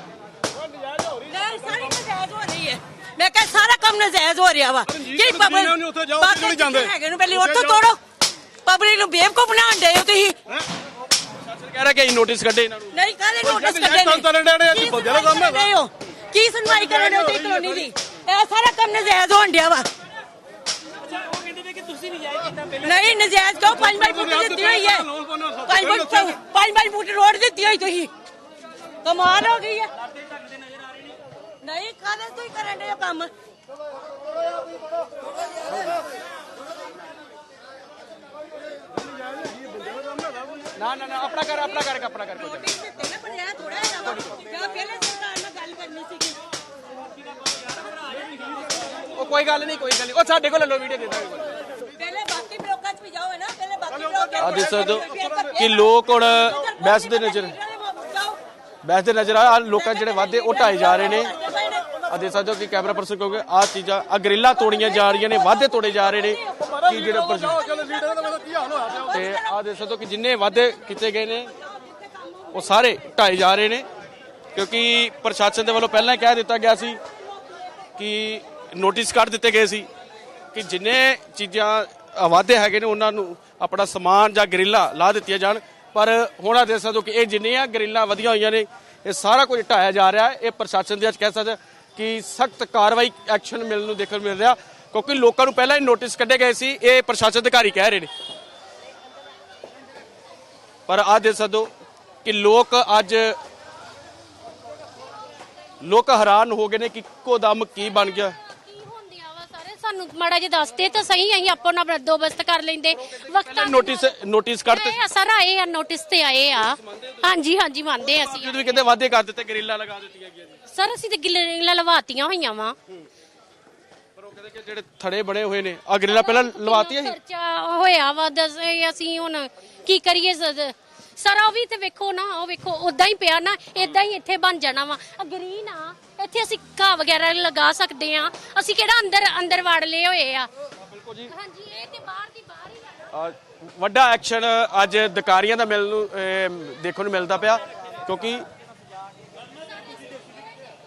Speaker 6: ਮੈਂ ਕਿਹਾ ਸਾਰਾ ਕੰਮ ਨਜਾਇਜ਼ ਹੋ ਰਿਹਾ ਵਾ। ਕੀ
Speaker 1: ਨੂੰ ਉੱਥੇ ਜਾਓ, ਉੱਥੇ ਕਿਉਂ ਨਹੀਂ ਜਾਂਦੇ?
Speaker 6: ਹੈਗੇ ਨੂੰ ਪਹਿਲੇ ਉੱਥੋਂ ਤੋੜੋ। ਪਬਲਿਕ ਨੂੰ ਬੇਵਕੂਫ ਬਣਾਉਣ ਦੇ ਹੋ ਤੁਸੀਂ।
Speaker 1: ਕਹਿ ਰਿਹਾ ਕਿ ਅਸੀਂ ਨੋਟਿਸ ਕੱਢੇ ਇਹਨਾਂ ਨੂੰ।
Speaker 6: ਨਹੀਂ ਕਾਹਦੇ ਨੋਟਿਸ ਕੱਢੇ
Speaker 1: ਕਰਨ ਡਏ ਨੇ, ਬੰਦਿਆਂ ਦਾ ਕੰਮ
Speaker 6: ਸੁਣਵਾਈ ਕਰਨ ਡਏ ਹੋ? ਕੀ ਸੁਣਵਾਈ ਕਰਨ ਦੇ ਤੁਸੀਂ ਕਲੋਨੀ ਦੀ? ਇਹ ਸਾਰਾ ਕੰਮ ਨਜਾਇਜ਼ ਹੋਣ ਡਿਆ ਵਾ। ਨਹੀਂ ਨਜਾਇਜ਼ ਕਿਉਂ? ਪੰਜ ਬਾਈ ਫੁੱਟ ਦਿੱਤੀ ਹੋਈ ਹੈ। ਪੰਜ ਬਾਈ ਪੰਜ ਬਾਈ ਫੁੱਟ ਰੋਡ ਦਿੱਤੀ ਹੋਈ ਤੁਸੀਂ। ਕਮਾਲ ਹੋ ਗਈ ਹੈ। ਨਹੀਂ ਕਾਹਦੇ ਤੁਸੀਂ ਕਰਨ ਦੇ ਕੰਮ?
Speaker 1: ਨਾ ਨਾ ਨਾ ਆਪਣਾ ਕਰ ਆਪਣਾ ਕਰ ਆਪਣਾ ਕਰ ਕੋਈ
Speaker 6: ਨੋਟਿਸ ਦਿੱਤੇ ਨਾ ਇਹ ਥੋੜਾ ਹੈ ਨਾ ਕਿਆ ਪਹਿਲੇ ਸਰਕਾਰ ਨਾਲ ਗੱਲ ਕਰਨੀ ਸੀਗੀ।
Speaker 1: ਉਹ ਕੋਈ ਗੱਲ ਨਹੀਂ ਕੋਈ ਗੱਲ ਨਹੀਂ। ਉਹ ਸਾਡੇ ਕੋਲ ਲੈ ਲਓ ਵੀਡੀਓ ਦੇ ਦਾਂਗੇ।
Speaker 6: ਪਹਿਲੇ ਬਾਕੀ ਬਲੋਕਾਂ 'ਚ ਵੀ ਜਾਓ ਨਾ ਪਹਿਲੇ ਬਾਕੀ ਬਲੋਕਾਂ
Speaker 1: ਆ ਦੇਖ ਸਕਦੇ ਹੋ ਕਿ ਲੋਕ ਹੁਣ ਬਹਿਸ ਦੇ ਨਜ਼ਰ ਬਹਿਸ ਦੇ ਨਜ਼ਰ ਆ ਲੋਕਾਂ ਜਿਹੜੇ ਵਾਅਦੇ ਉਹ ਢਾਏ ਜਾ ਰਹੇ ਨੇ। ਆ ਦੇਖ ਸਕਦੇ ਹੋ ਕਿ ਕੈਮਰਾ ਪਰਸਨ ਕਹੋਗੇ ਆ ਚੀਜ਼ਾਂ ਆ ਗਰਿੱਲਾਂ ਤੋੜੀਆਂ ਜਾ ਰਹੀਆਂ ਨੇ ਵਾਅਦੇ ਤੋੜੇ ਜਾ ਰਹੇ ਨੇ। ਕਿ ਜਿਹੜੇ ਪਰ ਤੇ ਆ ਦੇਖ ਸਕਦੇ ਹੋ ਕਿ ਜਿੰਨੇ ਵਾਅਦੇ ਕੀਤੇ ਗਏ ਨੇ ਉਹ ਸਾਰੇ ਢਾਏ ਜਾ ਰਹੇ ਨੇ। ਕਿਉਂਕਿ ਪ੍ਰਸ਼ਾਸਨ ਦੇ ਵੱਲੋਂ ਪਹਿਲਾਂ ਹੀ ਕਹਿ ਦਿੱਤਾ ਗਿਆ ਸੀ ਕਿ ਨੋਟਿਸ ਕੱਢ ਦਿੱਤੇ ਗਏ ਸੀ ਕਿ ਜਿੰਨੇ ਚੀਜ਼ਾਂ ਵਾਅਦੇ ਹੈਗੇ ਨੇ ਉਹਨਾਂ ਨੂੰ ਆਪਣਾ ਸਮਾਨ ਜਾਂ ਗਰਿੱਲਾ ਲਾ ਦਿੱਤੀਆਂ ਜਾਣ। ਪਰ ਹੁਣ ਆ ਦੇਖ ਸਕਦੇ ਹੋ ਕਿ ਇਹ ਜਿੰਨੀਆਂ ਗਰਿੱਲਾਂ ਵਧੀਆਂ ਹੋਈਆਂ ਨੇ ਇਹ ਸਾਰਾ ਕੁਝ ਢਾਇਆ ਜਾ ਰਿਹਾ। ਹੈ ਇਹ ਪ੍ਰਸ਼ਾਸਨ ਦੇ ਅੱਜ ਕਹਿ ਸਕਦੇ ਕਿ ਸਖਤ ਕਾਰਵਾਈ ਐਕਸ਼ਨ ਮਿਲਣ ਨੂੰ ਦੇਖਣ ਮਿਲ ਰਿਹਾ, ਕਿਉਂਕਿ ਲੋਕਾਂ ਨੂੰ ਪਹਿਲਾਂ ਹੀ ਨੋਟਿਸ ਕੱਢੇ ਗਏ ਸੀ, ਇਹ ਪ੍ਰਸ਼ਾਸਨ ਅਧਿਕਾਰੀ ਕਹਿ ਰਹੇ ਨੇ। ਪਰ ਆ ਦੇਖ ਸਕਦੇ ਕਿ ਲੋਕ ਅੱਜ ਲੋਕ ਹੈਰਾਨ ਹੋ ਗਏ ਨੇ ਕਿ ਇੱਕੋ ਦਮ ਕੀ ਬਣ ਗਿਆ।
Speaker 9: ਸਾਨੂੰ ਮਾੜਾ ਜਿਹਾ ਦੱਸਦੇ ਤਾਂ ਸਹੀ ਅਸੀਂ ਆਪੋ ਨਾਲ ਬੰਦੋਬਸਤ ਕਰ ਲੈਂਦੇ। ਵਕਤਾਂ ਦੇ
Speaker 1: ਨੋਟਿਸ ਨੋਟਿਸ ਕੱਢਤੇ
Speaker 9: ਇਹ ਸਰ ਆਏ ਆ ਨੋਟਿਸ ਤੇ ਆਏ ਆ। ਹਾਂਜੀ ਹਾਂਜੀ ਮੰਨਦੇ ਅਸੀਂ।
Speaker 1: ਜਦੋਂ ਵੀ ਕਹਿੰਦੇ ਵਾਅਦੇ ਕਰ ਦਿੱਤੇ ਗਰਿੱਲਾ ਲਗਾ ਦਿੱਤੀਆਂ ਗਈਆਂ ਜੀ।
Speaker 9: ਸਰ ਅਸੀਂ ਤੇ ਗਿੱਲੇ ਲਵਾਤੀਆਂ ਹੋਈਆਂ ਵਾ।
Speaker 1: ਪਰ ਉਹ ਕਹਿੰਦੇ ਕਿ ਜਿਹੜੇ ਥੜੇ ਬਣੇ ਹੋਏ ਨੇ ਆ ਗਰਿੱਲਾ ਪਹਿਲਾਂ ਲਵਾਤੀਆਂ ਸੀ?
Speaker 9: ਖਰਚਾ ਹੋਇਆ ਵਾ ਦੱਸ ਇਹ ਅਸੀਂ ਹੁਣ ਕੀ ਕਰੀਏ ਸ- ਸਰ ਉਹ ਵੀ ਤੇ ਵੇਖੋ ਨਾ ਉਹ ਵੇਖੋ ਉਦਾਂ ਹੀ ਪਿਆ ਨਾ ਇਦਾਂ ਹੀ ਇੱਥੇ ਬਣ ਜਾਣਾ ਵਾ। ਗ੍ਰੀਨ ਆ ਇੱਥੇ ਅਸੀਂ ਘਾਹ ਵਗੈਰਾ ਲਗਾ ਸਕਦੇ ਆ ਅਸੀਂ ਕਿਹੜਾ ਅੰਦਰ ਅੰਦਰ ਵੜ ਲਏ ਹੋਏ ਆ।
Speaker 1: ਬਿਲਕੁਲ ਜੀ।
Speaker 9: ਹਾਂਜੀ ਇਹ ਤੇ ਬਾਹਰ ਦੀ ਬਾਹਰ ਹੀ ਆ।
Speaker 1: ਅ, ਵੱਡਾ ਐਕਸ਼ਨ ਅੱਜ ਅਧਿਕਾਰੀਆਂ ਦਾ ਮਿਲਣ ਨੂੰ ਦੇਖਣ ਨੂੰ ਮਿਲਦਾ ਪਿਆ ਕਿਉਂਕਿ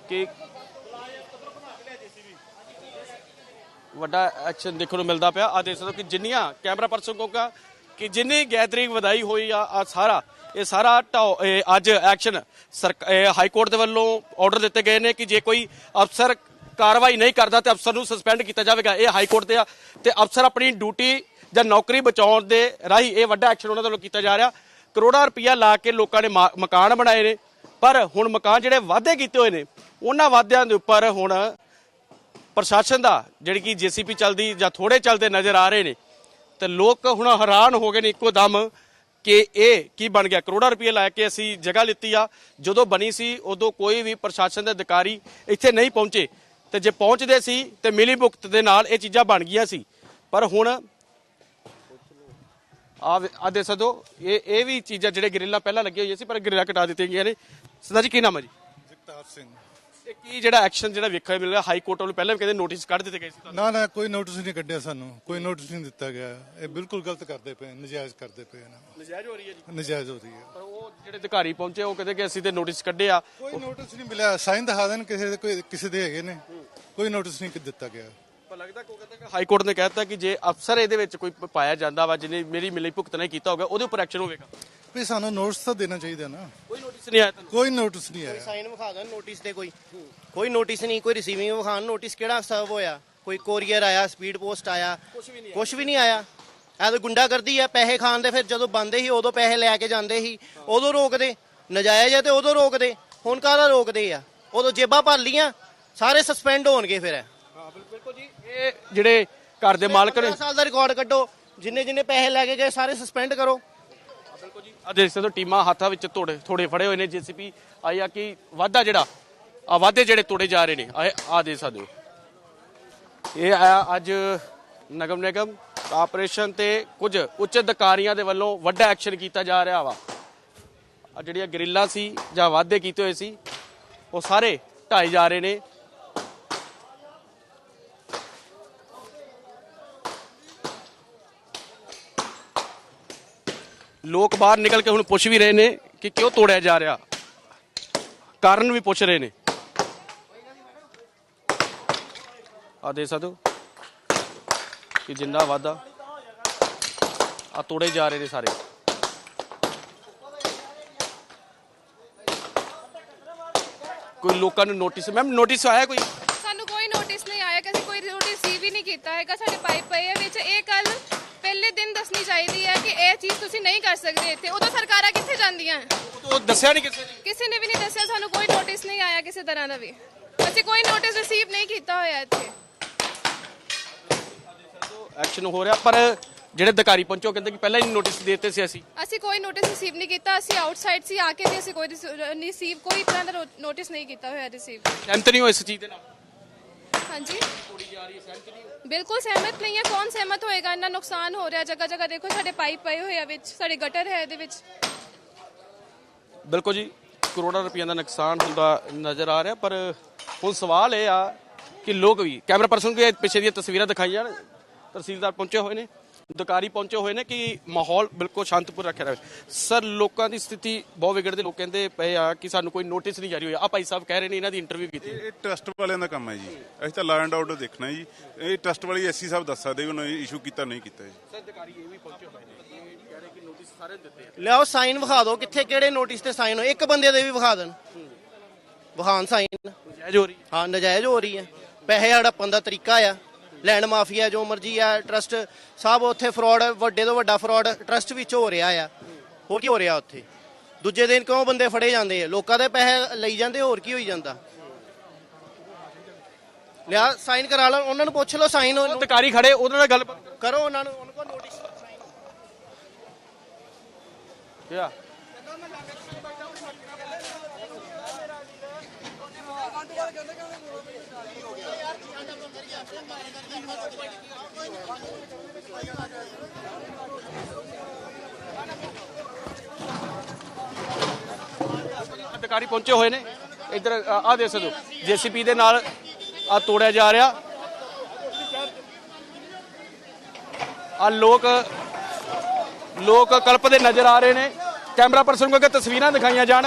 Speaker 1: ਕਿ ਵੱਡਾ ਐਕਸ਼ਨ ਦੇਖਣ ਨੂੰ ਮਿਲਦਾ ਪਿਆ। ਆ ਦੇਖ ਸਕਦੇ ਹੋ ਕਿ ਜਿੰਨੀਆਂ ਕੈਮਰਾ ਪਰਸਨ ਕੋਗਾ ਕਿ ਜਿੰਨੀ ਗੈਦਰਿੰਗ ਵਧਾਈ ਹੋਈ ਆ ਆ ਸਾਰਾ ਇਹ ਸਾਰਾ ਢਾਓ- ਅੱਜ ਐਕਸ਼ਨ ਸਰਕ- ਹਾਈ ਕੋਰਟ ਦੇ ਵੱਲੋਂ ਆਰਡਰ ਦਿੱਤੇ ਗਏ ਨੇ ਕਿ ਜੇ ਕੋਈ ਅਫਸਰ ਕਾਰਵਾਈ ਨਹੀਂ ਕਰਦਾ ਤੇ ਅਫਸਰ ਨੂੰ ਸਸਪੈਂਡ ਕੀਤਾ ਜਾਵੇਗਾ। ਇਹ ਹਾਈ ਕੋਰਟ ਦੇ ਆ ਤੇ ਅਫਸਰ ਆਪਣੀ ਡਿਊਟੀ ਜਾਂ ਨੌਕਰੀ ਬਚਾਉਣ ਦੇ ਰਾਹੀਂ ਇਹ ਵੱਡਾ ਐਕਸ਼ਨ ਉਹਨਾਂ ਦੇ ਵੱਲੋਂ ਕੀਤਾ ਜਾ ਰਿਹਾ। ਕਰੋੜਾਂ ਰੁਪਇਆ ਲਾ ਕੇ ਲੋਕਾਂ ਨੇ ਮਾ- ਮਕਾਨ ਬਣਾਏ ਨੇ। ਪਰ ਹੁਣ ਮਕਾਨ ਜਿਹੜੇ ਵਾਅਦੇ ਕੀਤੇ ਹੋਏ ਨੇ, ਉਹਨਾਂ ਵਾਅਦਿਆਂ ਦੇ ਉੱਪਰ ਹੁਣ ਪ੍ਰਸ਼ਾਸਨ ਦਾ ਜਿਹੜੀ ਕਿ ਜੀਸੀਪੀ ਚੱਲਦੀ ਜਾਂ ਥੋੜੇ ਚੱਲਦੇ ਨਜ਼ਰ ਆ ਰਹੇ ਨੇ। ਤੇ ਲੋਕ ਹੁਣ ਹੈਰਾਨ ਹੋ ਗਏ ਨੇ ਇੱਕੋ ਦਮ ਕਿ ਇਹ ਕੀ ਬਣ ਗਿਆ? ਕਰੋੜਾਂ ਰੁਪਏ ਲਾ ਕੇ ਅਸੀਂ ਜਗ੍ਹਾ ਲਿੱਤੀ ਆ। ਜਦੋਂ ਬਣੀ ਸੀ, ਉਦੋਂ ਕੋਈ ਵੀ ਪ੍ਰਸ਼ਾਸਨ ਦੇ ਅਧਿਕਾਰੀ ਇੱਥੇ ਨਹੀਂ ਪਹੁੰਚੇ। ਤੇ ਜੇ ਪਹੁੰਚਦੇ ਸੀ, ਤੇ ਮਿਲੀ ਭੁਗਤ ਦੇ ਨਾਲ ਇਹ ਚੀਜ਼ਾਂ ਬਣ ਗਈਆਂ ਸੀ। ਪਰ ਹੁਣ ਆ ਆ ਦੇ ਸਦੋ ਇਹ ਇਹ ਵੀ ਚੀਜ਼ਾਂ ਜਿਹੜੇ ਗਰਿੱਲਾਂ ਪਹਿਲਾਂ ਲੱਗੀਆਂ ਹੋਈਆਂ ਸੀ, ਪਰ ਗਰਿੱਲਾਂ ਕਟਾ ਦਿੱਤੀਆਂ ਗਈਆਂ ਨੇ। ਸਰਦਾਰ ਜੀ ਕੀ ਨਾਮ ਹੈ ਜੀ?
Speaker 2: ਜਗਤਾਰ ਸਿੰਘ।
Speaker 1: ਕੀ ਜਿਹੜਾ ਐਕਸ਼ਨ ਜਿਹੜਾ ਵੇਖਣ ਨੂੰ ਮਿਲ ਰਿਹਾ ਹਾਈ ਕੋਰਟ ਵੱਲੋਂ ਪਹਿਲਾਂ ਵੀ ਕਹਿੰਦੇ ਨੋਟਿਸ ਕੱਢ ਦਿੱਤੇ ਗਏ ਸੀ ਤੁਹਾਨੂੰ?
Speaker 2: ਨਾ ਨਾ ਕੋਈ ਨੋਟਿਸ ਨਹੀਂ ਕੱਢਿਆ ਸਾਨੂੰ। ਕੋਈ ਨੋਟਿਸ ਨਹੀਂ ਦਿੱਤਾ ਗਿਆ। ਇਹ ਬਿਲਕੁਲ ਗਲਤ ਕਰਦੇ ਪਏ ਨਜਾਇਜ਼ ਕਰਦੇ ਪਏ ਨਾ।
Speaker 1: ਨਜਾਇਜ਼ ਹੋ ਰਹੀ ਹੈ ਜੀ?
Speaker 2: ਨਜਾਇਜ਼ ਹੋ ਰਹੀ ਹੈ।
Speaker 1: ਪਰ ਉਹ ਜਿਹੜੇ ਅਧਿਕਾਰੀ ਪਹੁੰਚੇ ਉਹ ਕਹਿੰਦੇ ਕਿ ਅਸੀਂ ਤੇ ਨੋਟਿਸ ਕੱਢੇ ਆ
Speaker 2: ਕੋਈ ਨੋਟਿਸ ਨਹੀਂ ਮਿਲਿਆ। ਸਾਈਨ ਦਿਖਾ ਦੇਣ ਕਿਸੇ ਦੇ ਕੋਈ ਕਿਸੇ ਦੇ ਹੈਗੇ ਨੇ। ਕੋਈ ਨੋਟਿਸ ਨਹੀਂ ਦਿੱਤਾ ਗਿਆ।
Speaker 1: ਪਰ ਲੱਗਦਾ ਕੋ ਕਹਿੰਦਾ ਕਿ ਹਾਈ ਕੋਰਟ ਨੇ ਕਹਿਤਾ ਕਿ ਜੇ ਅਫਸਰ ਇਹਦੇ ਵਿੱਚ ਕੋਈ ਪਾਇਆ ਜਾਂਦਾ ਵਾ ਜਿਹਨੇ ਮੇਰੀ ਮਿਲੀ ਭੁਗਤ ਨਹੀਂ ਕੀਤਾ ਹੋਗਾ ਉਹਦੇ ਉੱਪਰ ਐਕਸ਼ਨ ਹੋਵੇਗਾ।
Speaker 2: ਵੀ ਸਾਨੂੰ ਨੋਟਿਸ ਤਾਂ ਦੇਣਾ ਚਾਹੀਦਾ ਨਾ।
Speaker 1: ਕੋਈ ਨੋਟਿਸ ਨਹੀਂ ਆਇਆ ਤੁਹਾਨੂੰ
Speaker 2: ਕੋਈ ਨੋਟਿਸ ਨਹੀਂ ਆਇਆ।
Speaker 7: ਸਾਈਨ ਵਿਖਾ ਦੇਣ ਨੋਟਿਸ ਤੇ ਕੋਈ। ਕੋਈ ਨੋਟਿਸ ਨਹੀਂ ਕੋਈ ਰਿਸੀਵਿੰਗ ਵਿਖਾਣ ਨੋਟਿਸ ਕਿਹੜਾ ਸਰਵ ਹੋਇਆ? ਕੋਈ ਕੋਰੀਅਰ ਆਇਆ ਸਪੀਡ ਪੋਸਟ ਆਇਆ? ਕੁਝ ਵੀ ਨਹੀਂ ਆਇਆ। ਇਹ ਤਾਂ ਗੁੰਡਾਗਰਦੀ ਆ ਪੈਸੇ ਖਾਣ ਦੇ ਫਿਰ ਜਦੋਂ ਬੰਦੇ ਸੀ ਉਦੋਂ ਪੈਸੇ ਲੈ ਕੇ ਜਾਂਦੇ ਸੀ। ਉਦੋਂ ਰੋਕਦੇ ਨਜਾਇਜ਼ ਹੈ ਤੇ ਉਦੋਂ ਰੋਕਦੇ। ਹੁਣ ਕਾਹਦਾ ਰੋਕਦੇ ਆ? ਉਦੋਂ ਜੇਬਾਂ ਭਰ ਲੀਆਂ ਸਾਰੇ ਸਸਪੈਂਡ ਹੋਣਗੇ ਫਿਰ।
Speaker 1: ਹਾਂ ਬਿਲਕੁਲ ਜੀ ਇਹ ਜਿਹੜੇ ਘਰ ਦੇ ਮਾਲਕ ਨੇ
Speaker 7: 15 ਸਾਲ ਦਾ ਰਿਕਾਰਡ ਕੱਢੋ ਜਿੰਨੇ ਜਿੰਨੇ ਪੈਸੇ ਲੈ ਕੇ ਗਏ ਸਾਰੇ ਸਸਪੈਂਡ ਕਰੋ।
Speaker 1: ਬਿਲਕੁਲ ਜੀ ਆ ਦੇਖ ਸਕਦੇ ਹੋ ਟੀਮਾਂ ਹੱਥਾਂ ਵਿੱਚ ਤੋੜੇ ਥੋੜੇ ਫੜੇ ਹੋਏ ਨੇ, ਜੀਸੀਪੀ ਆਈ ਆ ਕਿ ਵਾਧਾ ਜਿਹੜਾ, ਆ ਵਾਧੇ ਜਿਹੜੇ ਤੋੜੇ ਜਾ ਰਹੇ ਨੇ। ਆ ਆ ਦੇ ਸਕਦੇ ਹੋ। ਇਹ ਆ ਅੱਜ ਨਗਮ ਨਿਗਮ ਕਾਰਪੋਰੇਸ਼ਨ ਤੇ ਕੁਝ ਉੱਚ ਅਧਿਕਾਰੀਆਂ ਦੇ ਵੱਲੋਂ ਵੱਡਾ ਐਕਸ਼ਨ ਕੀਤਾ ਜਾ ਰਿਹਾ ਵਾ। ਆ ਜਿਹੜੀਆਂ ਗਰਿੱਲਾਂ ਸੀ ਜਾਂ ਵਾਅਦੇ ਕੀਤੇ ਹੋਏ ਸੀ, ਉਹ ਸਾਰੇ ਢਾਈ ਜਾ ਰਹੇ ਨੇ। ਲੋਕ ਬਾਹਰ ਨਿਕਲ ਕੇ ਹੁਣ ਪੁੱਛ ਵੀ ਰਹੇ ਨੇ ਕਿ ਕਿਉਂ ਤੋੜਿਆ ਜਾ ਰਿਹਾ। ਕਾਰਨ ਵੀ ਪੁੱਛ ਰਹੇ ਨੇ। ਆ ਦੇ ਸਕਦੇ ਕਿ ਜਿੰਨਾ ਵਾਦਾ ਆ ਤੋੜੇ ਜਾ ਰਹੇ ਨੇ ਸਾਰੇ। ਕੋਈ ਲੋਕਾਂ ਨੂੰ ਨੋਟਿਸ, ਮੈਮ ਨੋਟਿਸ ਆਇਆ ਕੋਈ?
Speaker 4: ਸਾਨੂੰ ਕੋਈ ਨੋਟਿਸ ਨਹੀਂ ਆਇਆ ਕਿ ਅਸੀਂ ਕੋਈ ਨੋਟਿਸ ਰਿਸੀਵ ਨਹੀਂ ਕੀਤਾ ਹੈਗਾ। ਸਾਡੇ ਪਾਈਪ ਪਏ ਆ, ਵਿੱਚ ਇਹ ਕੱਲ ਦੱਸਣੀ ਚਾਹੀਦੀ ਹੈ ਕਿ ਇਹ ਚੀਜ਼ ਤੁਸੀਂ ਨਹੀਂ ਕਰ ਸਕਦੇ ਇੱਥੇ। ਉਦੋਂ ਸਰਕਾਰਾਂ ਕਿੱਥੇ ਜਾਂਦੀਆਂ?
Speaker 1: ਉਹ ਦੱਸਿਆ ਨਹੀਂ ਕਿਸੇ ਨੇ।
Speaker 4: ਕਿਸੇ ਨੇ ਵੀ ਨਹੀਂ ਦੱਸਿਆ ਸਾਨੂੰ ਕੋਈ ਨੋਟਿਸ ਨਹੀਂ ਆਇਆ ਕਿਸੇ ਤਰ੍ਹਾਂ ਦਾ ਵੀ। ਅਸੀਂ ਕੋਈ ਨੋਟਿਸ ਰਿਸੀਵ ਨਹੀਂ ਕੀਤਾ ਹੋਇਆ ਇੱਥੇ।
Speaker 1: ਐਕਸ਼ਨ ਹੋ ਰਿਹਾ ਪਰ ਜਿਹੜੇ ਅਧਿਕਾਰੀ ਪਹੁੰਚੋ ਕਹਿੰਦੇ ਕਿ ਪਹਿਲਾਂ ਹੀ ਨੋਟਿਸ ਦੇ ਦਿੱਤੇ ਸੀ ਅਸੀਂ।
Speaker 4: ਅਸੀਂ ਕੋਈ ਨੋਟਿਸ ਰਿਸੀਵ ਨਹੀਂ ਕੀਤਾ ਅਸੀਂ ਆਊਟਸਾਈਡ ਸੀ ਆ ਕੇ ਵੀ ਅਸੀਂ ਕੋਈ ਰਿਸੀਵ ਕੋਈ ਤਰ੍ਹਾਂ ਦਾ ਨੋਟਿਸ ਨਹੀਂ ਕੀਤਾ ਹੋਇਆ ਰਿਸੀਵ
Speaker 1: ਸਹਿਮਤ ਨਹੀਂ ਹੋ ਇਸ ਚੀਜ਼ ਦੇ ਨਾਲ।
Speaker 4: ਹਾਂਜੀ। ਬਿਲਕੁਲ ਸਹਿਮਤ ਨਹੀਂ ਹੈ। ਕੌਣ ਸਹਿਮਤ ਹੋਏਗਾ? ਇੰਨਾ ਨੁਕਸਾਨ ਹੋ ਰਿਹਾ ਜਗ੍ਹਾ ਜਗ੍ਹਾ। ਦੇਖੋ, ਸਾਡੇ ਪਾਈਪ ਪਏ ਹੋਏ ਆ ਵਿੱਚ। ਸਾਡੇ ਗਟਰ ਹੈ ਇਹਦੇ ਵਿੱਚ।
Speaker 1: ਬਿਲਕੁਲ ਜੀ। ਕਰੋੜਾਂ ਰੁਪਈਆ ਦਾ ਨੁਕਸਾਨ ਹੁੰਦਾ ਨਜ਼ਰ ਆ ਰਿਹਾ, ਪਰ ਹੁਣ ਸਵਾਲ ਇਹ ਆ ਕਿ ਲੋਕ ਵੀ, ਕੈਮਰਾ ਪਰਸਨ ਕੇ ਪਿੱਛੇ ਦੀਆਂ ਤਸਵੀਰਾਂ ਦਿਖਾਈ ਜਾਣ ਤਹਿਸੀਲਦਾਰ ਪਹੁੰਚੇ ਹੋਏ ਨੇ। ਅਧਿਕਾਰੀ ਪਹੁੰਚੇ ਹੋਏ ਨੇ ਕਿ ਮਾਹੌਲ ਬਿਲਕੁਲ ਸ਼ਾਂਤਪੁਰ ਰੱਖਿਆ ਰਹੇ ਸਰ ਲੋਕਾਂ ਦੀ ਸਥਿਤੀ ਬਹੁਤ ਵਿਗੜਦੇ ਲੋਕ ਕਹਿੰਦੇ ਪਏ ਆ ਕਿ ਸਾਨੂੰ ਕੋਈ ਨੋਟਿਸ ਨਹੀਂ ਜਾਰੀ ਹੋਇਆ। ਆ ਭਾਈ ਸਾਹਿਬ ਕਹਿ ਰਹੇ ਨੇ ਇਹਨਾਂ ਦੀ ਇੰਟਰਵਿਊ ਕੀਤੀ।
Speaker 10: ਇਹ ਟਰਸਟ ਵਾਲਿਆਂ ਦਾ ਕੰਮ ਹੈ ਜੀ। ਅਸੀਂ ਤਾਂ ਲਾ ਐਂਡ ਆਰਡਰ ਦੇਖਣਾ ਜੀ। ਇਹ ਟਰਸਟ ਵਾਲੀ ਐਸਸੀ ਸਾਹਿਬ ਦੱਸ ਸਕਦੇ ਉਹਨਾਂ ਨੇ ਇਸ਼ੂ ਕੀਤਾ ਨਹੀਂ ਕੀਤਾ ਜੀ।
Speaker 1: ਸਰ ਅਧਿਕਾਰੀ ਇਹ ਵੀ ਪਹੁੰਚੇ ਹੋਏ ਨੇ। ਇਹ ਕਹਿ ਰਹੇ ਕਿ ਨੋਟਿਸ ਸਾਰੇ ਦਿੱਤੇ ਆ।
Speaker 7: ਲਿਆਓ ਸਾਈਨ ਵਿਖਾ ਦਿਓ। ਕਿੱਥੇ ਕਿਹੜੇ ਨੋਟਿਸ ਤੇ ਸਾਈਨ ਹੋਏ? ਇੱਕ ਬੰਦੇ ਦੇ ਵੀ ਵਿਖਾ ਦੇਣ। ਵਿਖਾਣ ਸਾਈਨ
Speaker 1: ਜਾਇਜ਼ ਹੋ ਰਹੀ
Speaker 7: ਹਾਂ। ਨਜਾਇਜ਼ ਹੋ ਰਹੀ ਹੈ। ਪੈਸੇ ਹੜੱਪਣ ਦਾ ਤਰੀਕਾ ਆ ਲੈਂਡ ਮਾਫੀਆ ਜੋ ਮਰਜ਼ੀ ਆ ਟਰਸਟ ਸਭ ਉੱਥੇ ਫਰਾਡ ਵੱਡੇ ਤੋਂ ਵੱਡਾ ਫਰਾਡ ਟਰਸਟ ਵਿੱਚ ਹੋ ਰਿਹਾ ਆ। ਹੋਰ ਕੀ ਹੋ ਰਿਹਾ ਉੱਥੇ? ਦੂਜੇ ਦਿਨ ਕਿਉਂ ਬੰਦੇ ਫੜੇ ਜਾਂਦੇ ਆ? ਲੋਕਾਂ ਦੇ ਪੈਸੇ ਲਈ ਜਾਂਦੇ ਹੋਰ ਕੀ ਹੋਈ ਜਾਂਦਾ? ਲਿਆ ਸਾਈਨ ਕਰਾ ਲਓ ਉਹਨਾਂ ਨੂੰ ਪੁੱਛ ਲਓ ਸਾਈਨ
Speaker 1: ਉਹ ਅਧਿਕਾਰੀ ਖੜੇ ਉਹਨਾਂ ਨਾਲ ਗੱਲ
Speaker 7: ਕਰੋ। ਉਹਨਾਂ ਨੂੰ ਉਹਨਾਂ ਕੋਲ ਨੋਟਿਸ
Speaker 1: ਕਿਆ? ਅਧਿਕਾਰੀ ਪਹੁੰਚੇ ਹੋਏ ਨੇ। ਇੱਧਰ ਆ ਦੇ ਸਕਦੇ ਜੀਸੀਪੀ ਦੇ ਨਾਲ ਆ ਤੋੜਿਆ ਜਾ ਰਿਹਾ। ਆ ਲੋਕ ਲੋਕ ਕਲਪਦੇ ਨਜ਼ਰ ਆ ਰਹੇ ਨੇ। ਕੈਮਰਾ ਪਰਸਨ ਨੂੰ ਕਿ ਤਸਵੀਰਾਂ ਦਿਖਾਈਆਂ ਜਾਣ।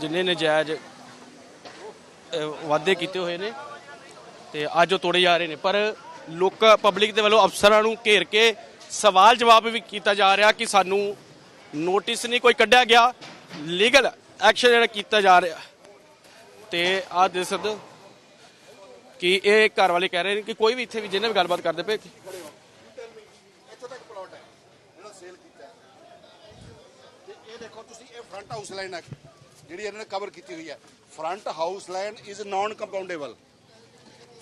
Speaker 1: ਜਿੰਨੇ ਨਜਾਇਜ਼ ਵਾਅਦੇ ਕੀਤੇ ਹੋਏ ਨੇ ਤੇ ਅੱਜ ਉਹ ਤੋੜੇ ਜਾ ਰਹੇ ਨੇ। ਪਰ ਲੋਕ ਪਬਲਿਕ ਦੇ ਵੱਲੋਂ ਅਫਸਰਾਂ ਨੂੰ ਘੇਰ ਕੇ ਸਵਾਲ ਜਵਾਬ ਵੀ ਕੀਤਾ ਜਾ ਰਿਹਾ ਕਿ ਸਾਨੂੰ ਨੋਟਿਸ ਨਹੀਂ ਕੋਈ ਕੱਢਿਆ ਗਿਆ ਲੀਗਲ ਐਕਸ਼ਨ ਜਿਹੜਾ ਕੀਤਾ ਜਾ ਰਿਹਾ। ਤੇ ਆ ਦੇ ਸਕਦੇ ਕਿ ਇਹ ਘਰ ਵਾਲੇ ਕਹਿ ਰਹੇ ਨੇ ਕਿ ਕੋਈ ਵੀ ਇੱਥੇ ਵੀ ਜਿਹਨੇ ਵੀ ਗੱਲਬਾਤ ਕਰਦੇ ਪਏ
Speaker 8: ਸੇਲ ਕੀਤਾ ਹੈ। ਇਹ ਦੇਖੋ, ਤੁਸੀਂ ਇਹ ਫਰੰਟ ਹਾਊਸ ਲਾਈਨ ਹੈ। ਜਿਹੜੀ ਇਹਨਾਂ ਨੇ ਕਵਰ ਕੀਤੀ ਹੋਈ ਹੈ। Front house line is non compoundable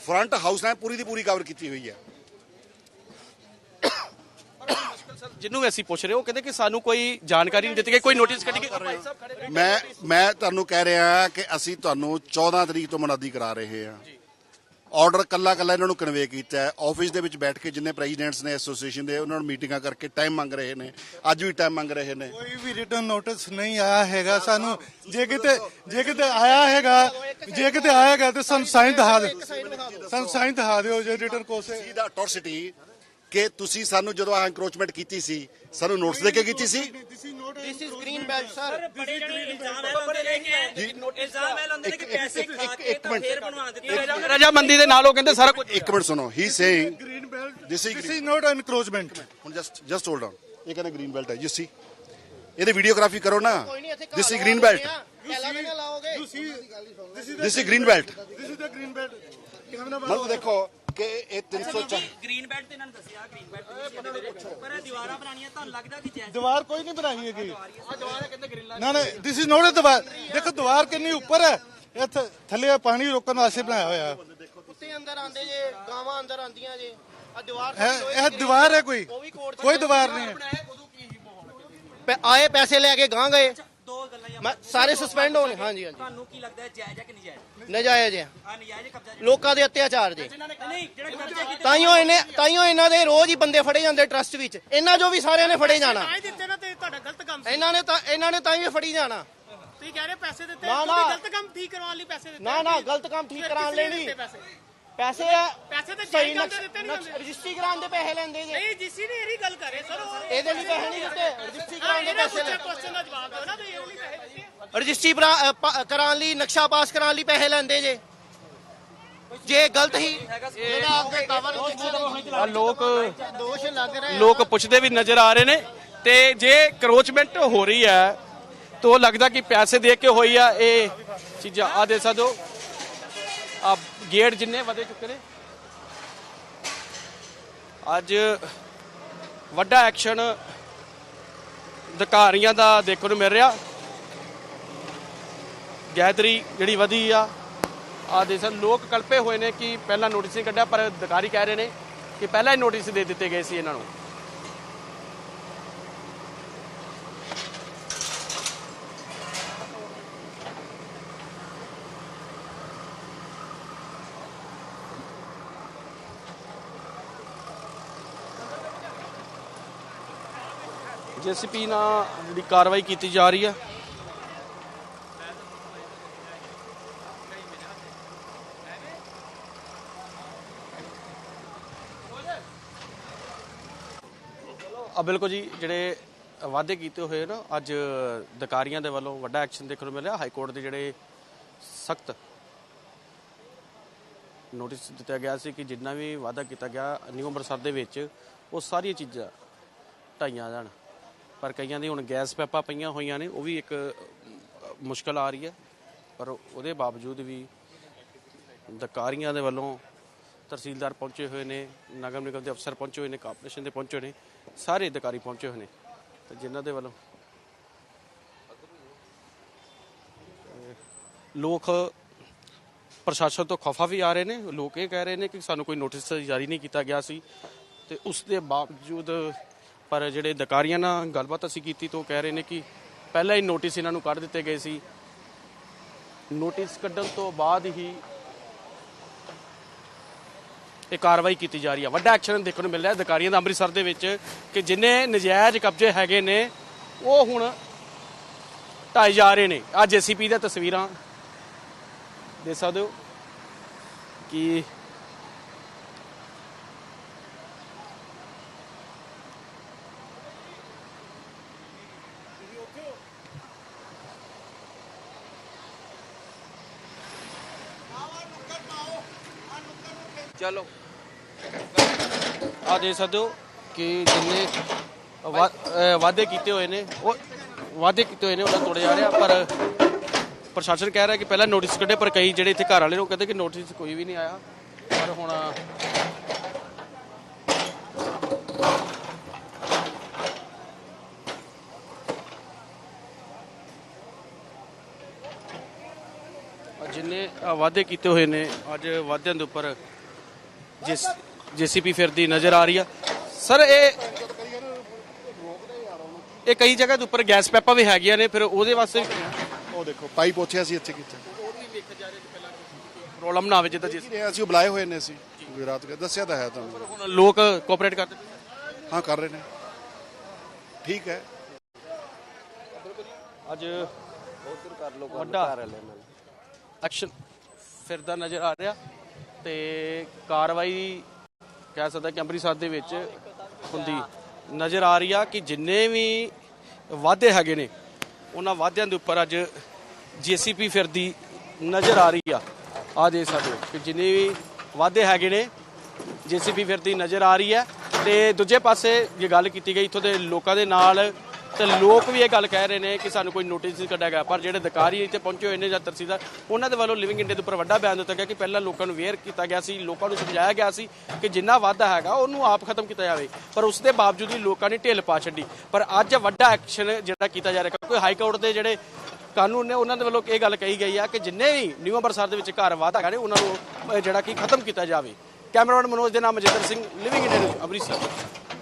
Speaker 8: front house line ਪੂਰੀ ਦੀ ਪੂਰੀ ਕਵਰ ਕੀਤੀ ਹੋਈ ਹੈ।
Speaker 1: ਜਿਹਨੂੰ ਵੀ ਅਸੀਂ ਪੁੱਛ ਰਹੇ ਹਾਂ ਉਹ ਕਹਿੰਦੇ ਕਿ ਸਾਨੂੰ ਕੋਈ ਜਾਣਕਾਰੀ ਨਹੀਂ ਦਿੱਤੀ ਗਈ ਕੋਈ ਨੋਟਿਸ ਕੱਢੀ ਗਈ।
Speaker 8: ਮੈਂ ਮੈਂ ਤੁਹਾਨੂੰ ਕਹਿ ਰਿਹਾ ਕਿ ਅਸੀਂ ਤੁਹਾਨੂੰ 14 ਤਰੀਕ ਤੋਂ ਮਨਾਦੀ ਕਰਾ ਰਹੇ ਹਾਂ। ਆਰਡਰ ਕੱਲਾ ਕੱਲਾ ਇਹਨਾਂ ਨੂੰ ਕਨਵੇ ਕੀਤਾ ਹੈ। ਆਫਿਸ ਦੇ ਵਿੱਚ ਬੈਠ ਕੇ ਜਿੰਨੇ ਪ੍ਰੈਜ਼ੀਡੈਂਟਸ ਨੇ ਐਸੋਸੀਏਸ਼ਨ ਦੇ ਉਹਨਾਂ ਨੂੰ ਮੀਟਿੰਗਾਂ ਕਰਕੇ ਟਾਈਮ ਮੰਗ ਰਹੇ ਨੇ। ਅੱਜ ਵੀ ਟਾਈਮ ਮੰਗ ਰਹੇ ਨੇ।
Speaker 2: ਕੋਈ ਵੀ ਰਿਟਰਨ ਨੋਟਿਸ ਨਹੀਂ ਆਇਆ ਹੈਗਾ ਸਾਨੂੰ। ਜੇ ਕਿਤੇ ਜੇ ਕਿਤੇ ਆਇਆ ਹੈਗਾ ਜੇ ਕਿਤੇ ਆਏਗਾ ਤੇ ਸਾਨੂੰ ਸਾਈਨ ਦਿਖਾ ਦਿਓ। ਸਾਨੂੰ ਸਾਈਨ ਦਿਖਾ ਦਿਓ ਜੇ ਰਿਟਰਨ ਕੋਸੇ
Speaker 8: ਸੀ ਦਾ ਅਟੋਰਸਿਟੀ ਕਿ ਤੁਸੀਂ ਸਾਨੂੰ ਜਦੋਂ ਆ ਐਨਕਰੋਚਮੈਂਟ ਕੀਤੀ ਸੀ ਸਾਨੂੰ ਨੋਟਿਸ ਦੇ ਕੇ ਕੀਤੀ ਸੀ?
Speaker 7: This is green belt sir
Speaker 6: ਬੜੇ ਜਿਹੜੇ ਇਲਜ਼ਾਮ ਹੈ ਲਾਉਂਦੇ ਨੇ ਕਿ ਇਲਜ਼ਾਮ ਹੈ ਲਾਉਂਦੇ ਨੇ ਕਿ ਪੈਸੇ ਖਾ ਕੇ ਤਾਂ। ਫੇਰ ਬਣਵਾ ਦਿੱਤੀ
Speaker 1: ਰਜਾਮੰਦੀ ਦੇ ਨਾਲ ਉਹ ਕਹਿੰਦੇ ਸਾਰਾ ਕੁਝ
Speaker 8: ਇੱਕ ਮਿੰਟ ਸੁਣੋ he saying
Speaker 2: green belt
Speaker 8: This is
Speaker 2: this is not encroachment
Speaker 8: ਹੁਣ ਜਸਟ ਜਸਟ ਹੋਲਡ ਔਨ ਇਹ ਕਹਿੰਦਾ ਗ੍ਰੀਨ ਬੈਲਟ ਹੈ ਯੂ ਸੀ ਇਹਦੇ ਵੀਡੀਓਗ੍ਰਾਫੀ ਕਰੋ ਨਾ ਦਿਸ ਇਜ਼ ਗ੍ਰੀਨ ਬੈਲਟ
Speaker 7: ਨਾ ਲਾਓਗੇ
Speaker 8: this is green belt
Speaker 2: this is the green belt
Speaker 8: ਮਤਲਬ ਦੇਖੋ ਕਿ ਇਹ 304
Speaker 6: ਗ੍ਰੀਨ ਬੈਲਟ ਤੇ ਇਹਨਾਂ ਨੇ ਦੱਸਿਆ ਗ੍ਰੀਨ ਬੈਲਟ ਪਰ ਇਹ ਦੀਵਾਰਾਂ ਬਣਾਉਣੀਆਂ ਤੁਹਾਨੂੰ ਲੱਗਦਾ ਕਿ ਜੈਸ।
Speaker 2: ਦੀਵਾਰ ਕੋਈ ਨਹੀਂ ਬਣਾਈ ਹੈਗੀ। ਨਾ ਨਾ ਦਿਸ ਇਜ਼ ਨਾਟ ਅ ਦੀਵਾਰ। ਦੇਖੋ ਦੀਵਾਰ ਕਿੰਨੀ ਉੱਪਰ ਹੈ। ਇੱਥੇ ਥੱਲੇ ਪਾਣੀ ਰੋਕਣ ਵਾਸਤੇ ਬਣਾਇਆ ਹੋਇਆ। ਹੈ
Speaker 7: ਕੁੱਤੇ ਅੰਦਰ ਆਉਂਦੇ ਜੇ ਗਾਵਾਂ ਅੰਦਰ ਆਉਂਦੀਆਂ ਜੇ। ਆ ਦੀਵਾਰ
Speaker 2: ਇਹ ਇਹ ਦੀਵਾਰ ਹੈ ਕੋਈ? ਕੋਈ ਦੀਵਾਰ ਨਹੀਂ ਹੈ।
Speaker 7: ਆਏ ਪੈਸੇ ਲੈ ਕੇ ਗਾਂ ਗਏ। ਮੈਂ ਸਾਰੇ ਸਸਪੈਂਡ ਹੋਣੇ ਹਾਂਜੀ ਹਾਂਜੀ।
Speaker 6: ਤੁਹਾਨੂੰ ਕੀ ਲੱਗਦਾ ਹੈ ਜਾਇਜ਼ ਹੈ ਕਿ ਨਜਾਇਜ਼?
Speaker 7: ਨਜਾਇਜ਼ ਹੈ।
Speaker 6: ਆ ਨਜਾਇਜ਼ ਕਬਜ਼ਾ
Speaker 7: ਲੋਕਾਂ ਦੇ ਅਤਿਆਚਾਰ ਜੇ
Speaker 6: ਨਹੀਂ ਜਿਹੜੇ ਕਬਜ਼ੇ ਕੀਤੇ
Speaker 7: ਤਾਈਓ ਇਹਨੇ ਤਾਈਓ ਇਹਨਾਂ ਦੇ ਰੋਜ਼ ਹੀ ਬੰਦੇ ਫੜੇ ਜਾਂਦੇ ਟਰਸਟ ਵਿੱਚ। ਇਹਨਾਂ ਜੋ ਵੀ ਸਾਰਿਆਂ ਨੇ ਫੜੇ ਜਾਣਾ।
Speaker 6: ਦਿੱਤੇ ਨਾ ਤੇ ਤੁਹਾਡਾ ਗਲਤ ਕੰਮ
Speaker 7: ਇਹਨਾਂ ਨੇ ਤਾਂ ਇਹਨਾਂ ਨੇ ਤਾਂ ਹੀ ਫੜੀ ਜਾਣਾ।
Speaker 6: ਤੁਸੀਂ ਕਹਿ ਰਹੇ ਪੈਸੇ ਦਿੱਤੇ
Speaker 7: ਨਾ, ਨਾ।
Speaker 6: ਤੁਸੀਂ ਗਲਤ ਕੰਮ ਠੀਕ ਕਰਵਾਉਣ ਲਈ ਪੈਸੇ ਦਿੱਤੇ।
Speaker 7: ਨਾ ਨਾ ਗਲਤ ਕੰਮ ਠੀਕ ਕਰਾਉਣ ਲਈ ਨਹੀਂ ਪੈਸੇ ਆ।
Speaker 6: ਪੈਸੇ ਤਾਂ
Speaker 7: ਸਹੀ ਨਕਸ਼-
Speaker 6: ਦਿੱਤੇ ਨਹੀਂ
Speaker 7: ਨਕਸ਼- ਰਜਿਸਟਰੀ ਕਰਾਉਣ ਦੇ ਪੈਸੇ ਲੈਂਦੇ ਜੇ।
Speaker 6: ਨਹੀਂ ਜਿਸੀ ਨੇ ਇਹਦੀ ਗੱਲ ਕਰੇ ਸਰ ਉਹ
Speaker 7: ਇਹਦੇ ਲਈ ਪੈਸੇ ਨਹੀਂ ਦਿੱਤੇ ਰਜਿਸਟਰੀ ਕਰਾਉਣ ਦੇ ਪੈਸੇ ਲੈ
Speaker 6: ਕੁਐਸਚਨ ਦਾ ਜਵਾਬ ਦਿਓ ਨਾ ਤੇ ਇਹਦੇ ਲਈ ਪੈਸੇ ਦਿੱਤੇ
Speaker 7: ਰਜਿਸਟਰੀ ਕਰਾਉਣ ਲਈ ਨਕਸ਼ਾ ਪਾਸ ਕਰਾਉਣ ਲਈ ਪੈਸੇ ਲੈਂਦੇ ਜੇ। ਜੇ ਗਲਤ ਹੀ
Speaker 1: ਲੋਕ
Speaker 7: ਦੋਸ਼ ਲੱਗ ਰਿਹਾ
Speaker 1: ਲੋਕ ਪੁੱਛਦੇ ਵੀ ਨਜ਼ਰ ਆ ਰਹੇ ਨੇ। ਤੇ ਜੇ ਕਰੋਚਮੈਂਟ ਹੋ ਰਹੀ ਹੈ ਤਾਂ ਲੱਗਦਾ ਕਿ ਪੈਸੇ ਦੇ ਕੇ ਹੋਈ ਆ ਇਹ ਚੀਜ਼ਾਂ ਆ ਦੇ ਸਕਦੇ ਹੋ। ਆ ਗੇਟ ਜਿੰਨੇ ਵਧੇ ਚੁੱਕੇ ਨੇ। ਅੱਜ ਵੱਡਾ ਐਕਸ਼ਨ ਅਧਿਕਾਰੀਆਂ ਦਾ ਦੇਖਣ ਨੂੰ ਮਿਲ ਰਿਹਾ। ਗੈਦਰੀ ਜਿਹੜੀ ਵਧੀ ਆ ਆ ਦੇ ਲੋਕ ਕਲਪੇ ਹੋਏ ਨੇ ਕਿ ਪਹਿਲਾਂ ਨੋਟਿਸ ਨਹੀਂ ਕੱਢਿਆ, ਪਰ ਅਧਿਕਾਰੀ ਕਹਿ ਰਹੇ ਨੇ ਕਿ ਪਹਿਲਾਂ ਹੀ ਨੋਟਿਸ ਦੇ ਦਿੱਤੇ ਗਏ ਸੀ ਇਹਨਾਂ ਨੂੰ। ਜੇਸੀਪੀ ਨਾਲ ਜਿਹੜੀ ਕਾਰਵਾਈ ਕੀਤੀ ਜਾ ਰਹੀ ਹੈ ਆ ਬਿਲਕੁਲ ਜੀ, ਜਿਹੜੇ ਵਾਅਦੇ ਕੀਤੇ ਹੋਏ ਨਾ, ਅੱਜ ਅਧਿਕਾਰੀਆਂ ਦੇ ਵੱਲੋਂ ਵੱਡਾ ਐਕਸ਼ਨ ਦੇਖਣ ਨੂੰ ਮਿਲਿਆ। ਹਾਈ ਕੋਰਟ ਦੇ ਜਿਹੜੇ ਸਖਤ ਨੋਟਿਸ ਦਿੱਤਾ ਗਿਆ ਸੀ ਕਿ ਜਿੰਨਾ ਵੀ ਵਾਅਦਾ ਕੀਤਾ ਗਿਆ, ਨਿਊ ਅੰਮ੍ਰਿਤਸਰ ਦੇ ਵਿੱਚ, ਉਹ ਸਾਰੀਆਂ ਚੀਜ਼ਾਂ ਢਾਈਆਂ ਜਾਣ। ਪਰ ਕਈਆਂ ਦੀ ਹੁਣ ਗੈਸ ਪੈਪਾਂ ਪਈਆਂ ਹੋਈਆਂ ਨੇ ਉਹ ਵੀ ਇੱਕ ਅ, ਮੁਸ਼ਕਲ ਆ ਰਹੀ ਹੈ। ਪਰ ਉਹਦੇ ਬਾਵਜੂਦ ਵੀ ਅਧਿਕਾਰੀਆਂ ਦੇ ਵੱਲੋਂ ਤਹਿਸੀਲਦਾਰ ਪਹੁੰਚੇ ਹੋਏ ਨੇ ਨਗਰ ਨਿਗਮ ਦੇ ਅਫਸਰ ਪਹੁੰਚੇ ਹੋਏ ਨੇ ਕਾਰਪੋਰੇਸ਼ਨ ਦੇ ਪਹੁੰਚੇ ਹੋਏ ਨੇ ਸਾਰੇ ਅਧਿਕਾਰੀ ਪਹੁੰਚੇ ਹੋਏ ਨੇ। ਤੇ ਜਿਨ੍ਹਾਂ ਦੇ ਵੱਲੋਂ ਲੋਕ ਪ੍ਰਸ਼ਾਸਨ ਤੋਂ ਖਫਾ ਵੀ ਆ ਰਹੇ ਨੇ। ਲੋਕ ਇਹ ਕਹਿ ਰਹੇ ਨੇ ਕਿ ਸਾਨੂੰ ਕੋਈ ਨੋਟਿਸ ਜਾਰੀ ਨਹੀਂ ਕੀਤਾ ਗਿਆ ਸੀ। ਤੇ ਉਸ ਦੇ ਬਾਵਜੂਦ ਪਰ ਜਿਹੜੇ ਅਧਿਕਾਰੀਆਂ ਨਾਲ ਗੱਲਬਾਤ ਅਸੀਂ ਕੀਤੀ ਤਾਂ ਉਹ ਕਹਿ ਰਹੇ ਨੇ ਕਿ ਪਹਿਲਾਂ ਹੀ ਨੋਟਿਸ ਇਹਨਾਂ ਨੂੰ ਕੱਢ ਦਿੱਤੇ ਗਏ ਸੀ। ਨੋਟਿਸ ਕੱਢਣ ਤੋਂ ਬਾਅਦ ਹੀ ਇਹ ਕਾਰਵਾਈ ਕੀਤੀ ਜਾ ਰਹੀ ਹੈ ਵੱਡਾ ਐਕਸ਼ਨ ਦੇਖਣ ਨੂੰ ਮਿਲ ਰਿਹਾ ਅਧਿਕਾਰੀਆਂ ਦਾ ਅੰਮ੍ਰਿਤਸਰ ਦੇ ਵਿੱਚ ਕਿ ਜਿੰਨੇ ਨਜਾਇਜ਼ ਕਬਜ਼ੇ ਹੈਗੇ ਨੇ, ਉਹ ਹੁਣ ਢਾਏ ਜਾ ਰਹੇ ਨੇ। ਆ ਜੀਸੀਪੀ ਦੀਆਂ ਤਸਵੀਰਾਂ ਦੇ ਸਕਦੇ ਹੋ ਕਿ
Speaker 3: ਚਲੋ
Speaker 1: ਆ ਦੇਖ ਸਕਦੇ ਹੋ ਕਿ ਜਿੰਨੇ ਵਾ- ਅਹ ਵਾਅਦੇ ਕੀਤੇ ਹੋਏ ਨੇ, ਉਹ ਵਾਅਦੇ ਕੀਤੇ ਹੋਏ ਨੇ ਉਹਨਾਂ ਤੋੜੇ ਜਾ ਰਿਹਾ ਪਰ ਪ੍ਰਸ਼ਾਸਨ ਕਹਿ ਰਿਹਾ ਕਿ ਪਹਿਲਾਂ ਨੋਟਿਸ ਕੱਢੇ, ਪਰ ਕਈ ਜਿਹੜੇ ਇੱਥੇ ਘਰ ਵਾਲੇ ਨੇ, ਉਹ ਕਹਿੰਦੇ ਕਿ ਨੋਟਿਸ ਕੋਈ ਵੀ ਨਹੀਂ ਆਇਆ। ਪਰ ਹੁਣ ਜਿੰਨੇ ਅਹ ਵਾਅਦੇ ਕੀਤੇ ਹੋਏ ਨੇ, ਅੱਜ ਵਾਅਦਿਆਂ ਦੇ ਉੱਪਰ ਜਿਸ ਜੀਸੀਪੀ ਫਿਰਦੀ ਨਜ਼ਰ ਆ ਰਹੀ ਆ। ਸਰ ਇਹ ਇਹ ਕਈ ਜਗ੍ਹਾ ਦੇ ਉੱਪਰ ਗੈਸ ਪੈਪਾਂ ਵੀ ਹੈਗੀਆਂ ਨੇ ਫਿਰ ਉਹਦੇ ਵਾਸਤੇ
Speaker 8: ਉਹ ਦੇਖੋ ਪਾਈਪ ਉੱਥੇ ਅਸੀਂ ਇੱਥੇ ਕੀਤਾ।
Speaker 1: ਪ੍ਰੋਬਲਮ ਨਾ ਆਵੇ ਜਿੱਦਾਂ ਜਿਸ
Speaker 8: ਰਿਹਾ ਅਸੀਂ ਉਹ ਬੁਲਾਏ ਹੋਏ ਨੇ ਅਸੀਂ ਗੁਜਰਾਤ ਕੇ ਦੱਸਿਆ ਤਾਂ ਹੈ ਤੁਹਾਨੂੰ।
Speaker 1: ਹੁਣ ਲੋਕ ਕੋਆਪਰੇਟ ਕਰਦੇ
Speaker 8: ਹਾਂ ਕਰ ਰਹੇ ਨੇ। ਠੀਕ ਹੈ।
Speaker 1: ਅੱਜ ਵੱਡਾ ਐਕਸ਼ਨ ਫਿਰਦਾ ਨਜ਼ਰ ਆ ਰਿਹਾ। ਤੇ ਕਾਰਵਾਈ ਕਹਿ ਸਕਦਾ ਕਿ ਅੰਮ੍ਰਿਤਸਰ ਦੇ ਵਿੱਚ ਹੁੰਦੀ ਨਜ਼ਰ ਆ ਰਹੀ ਆ ਕਿ ਜਿੰਨੇ ਵੀ ਵਾਅਦੇ ਹੈਗੇ ਨੇ, ਉਹਨਾਂ ਵਾਅਦਿਆਂ ਦੇ ਉੱਪਰ ਅੱਜ ਜੀਸੀਪੀ ਫਿਰਦੀ ਨਜ਼ਰ ਆ ਰਹੀ ਆ। ਆ ਦੇ ਸਕਦੇ ਕਿ ਜਿੰਨੇ ਵੀ ਵਾਅਦੇ ਹੈਗੇ ਨੇ, ਜੀਸੀਪੀ ਫਿਰਦੀ ਨਜ਼ਰ ਆ ਰਹੀ ਹੈ। ਤੇ ਦੂਜੇ ਪਾਸੇ ਜੇ ਗੱਲ ਕੀਤੀ ਗਈ ਇੱਥੋਂ ਦੇ ਲੋਕਾਂ ਦੇ ਨਾਲ ਤੇ ਲੋਕ ਵੀ ਇਹ ਗੱਲ ਕਹਿ ਰਹੇ ਨੇ ਕਿ ਸਾਨੂੰ ਕੋਈ ਨੋਟਿਸ ਨਹੀਂ ਕੱਢਿਆ ਗਿਆ, ਪਰ ਜਿਹੜੇ ਅਧਿਕਾਰੀ ਇੱਥੇ ਪਹੁੰਚੇ ਹੋਏ ਨੇ ਜਾਂ ਤਰਸੀਦਾਰ ਉਹਨਾਂ ਦੇ ਵੱਲੋਂ ਲਿਵਿੰਗ ਇੰਡੀਆ ਦੇ ਉੱਪਰ ਵੱਡਾ ਬਿਆਨ ਦਿੱਤਾ ਗਿਆ ਕਿ ਪਹਿਲਾਂ ਲੋਕਾਂ ਨੂੰ ਵੇਅਰ ਕੀਤਾ ਗਿਆ ਸੀ, ਲੋਕਾਂ ਨੂੰ ਸਮਝਾਇਆ ਗਿਆ ਸੀ ਕਿ ਜਿੰਨਾ ਵਾਧਾ ਹੈਗਾ ਉਹਨੂੰ ਆਪ ਖਤਮ ਕੀਤਾ ਜਾਵੇ, ਪਰ ਉਸ ਦੇ ਬਾਵਜੂਦ ਵੀ ਲੋਕਾਂ ਨੇ ਢਿੱਲ ਪਾ ਛੱਡੀ। ਪਰ ਅੱਜ ਵੱਡਾ ਐਕਸ਼ਨ ਜਿਹੜਾ ਕੀਤਾ ਜਾ ਰਿਹਾ, ਕਿਉਂਕਿ ਹਾਈ ਕੋਰਟ ਦੇ ਜਿਹੜੇ ਕਾਨੂੰਨ ਨੇ, ਉਹਨਾਂ ਦੇ ਵੱਲੋਂ ਇਹ ਗੱਲ ਕਹੀ ਗਈ ਆ ਕਿ ਜਿੰਨੇ ਵੀ ਨਿਊ ਅੰਮ੍ਰਿਤਸਰ ਦੇ ਵਿੱਚ ਘਰ ਵਾਧਾ ਹੈਗਾ ਨੇ, ਉਹਨਾਂ ਨੂੰ ਜਿਹੜਾ ਕਿ ਖਤਮ ਕੀਤਾ ਜਾਵੇ। ਕੈਮਰਾਮੈਨ ਮਨੋਜ ਦੇ ਨਾਮ Majinder Singh living India news Amritsar.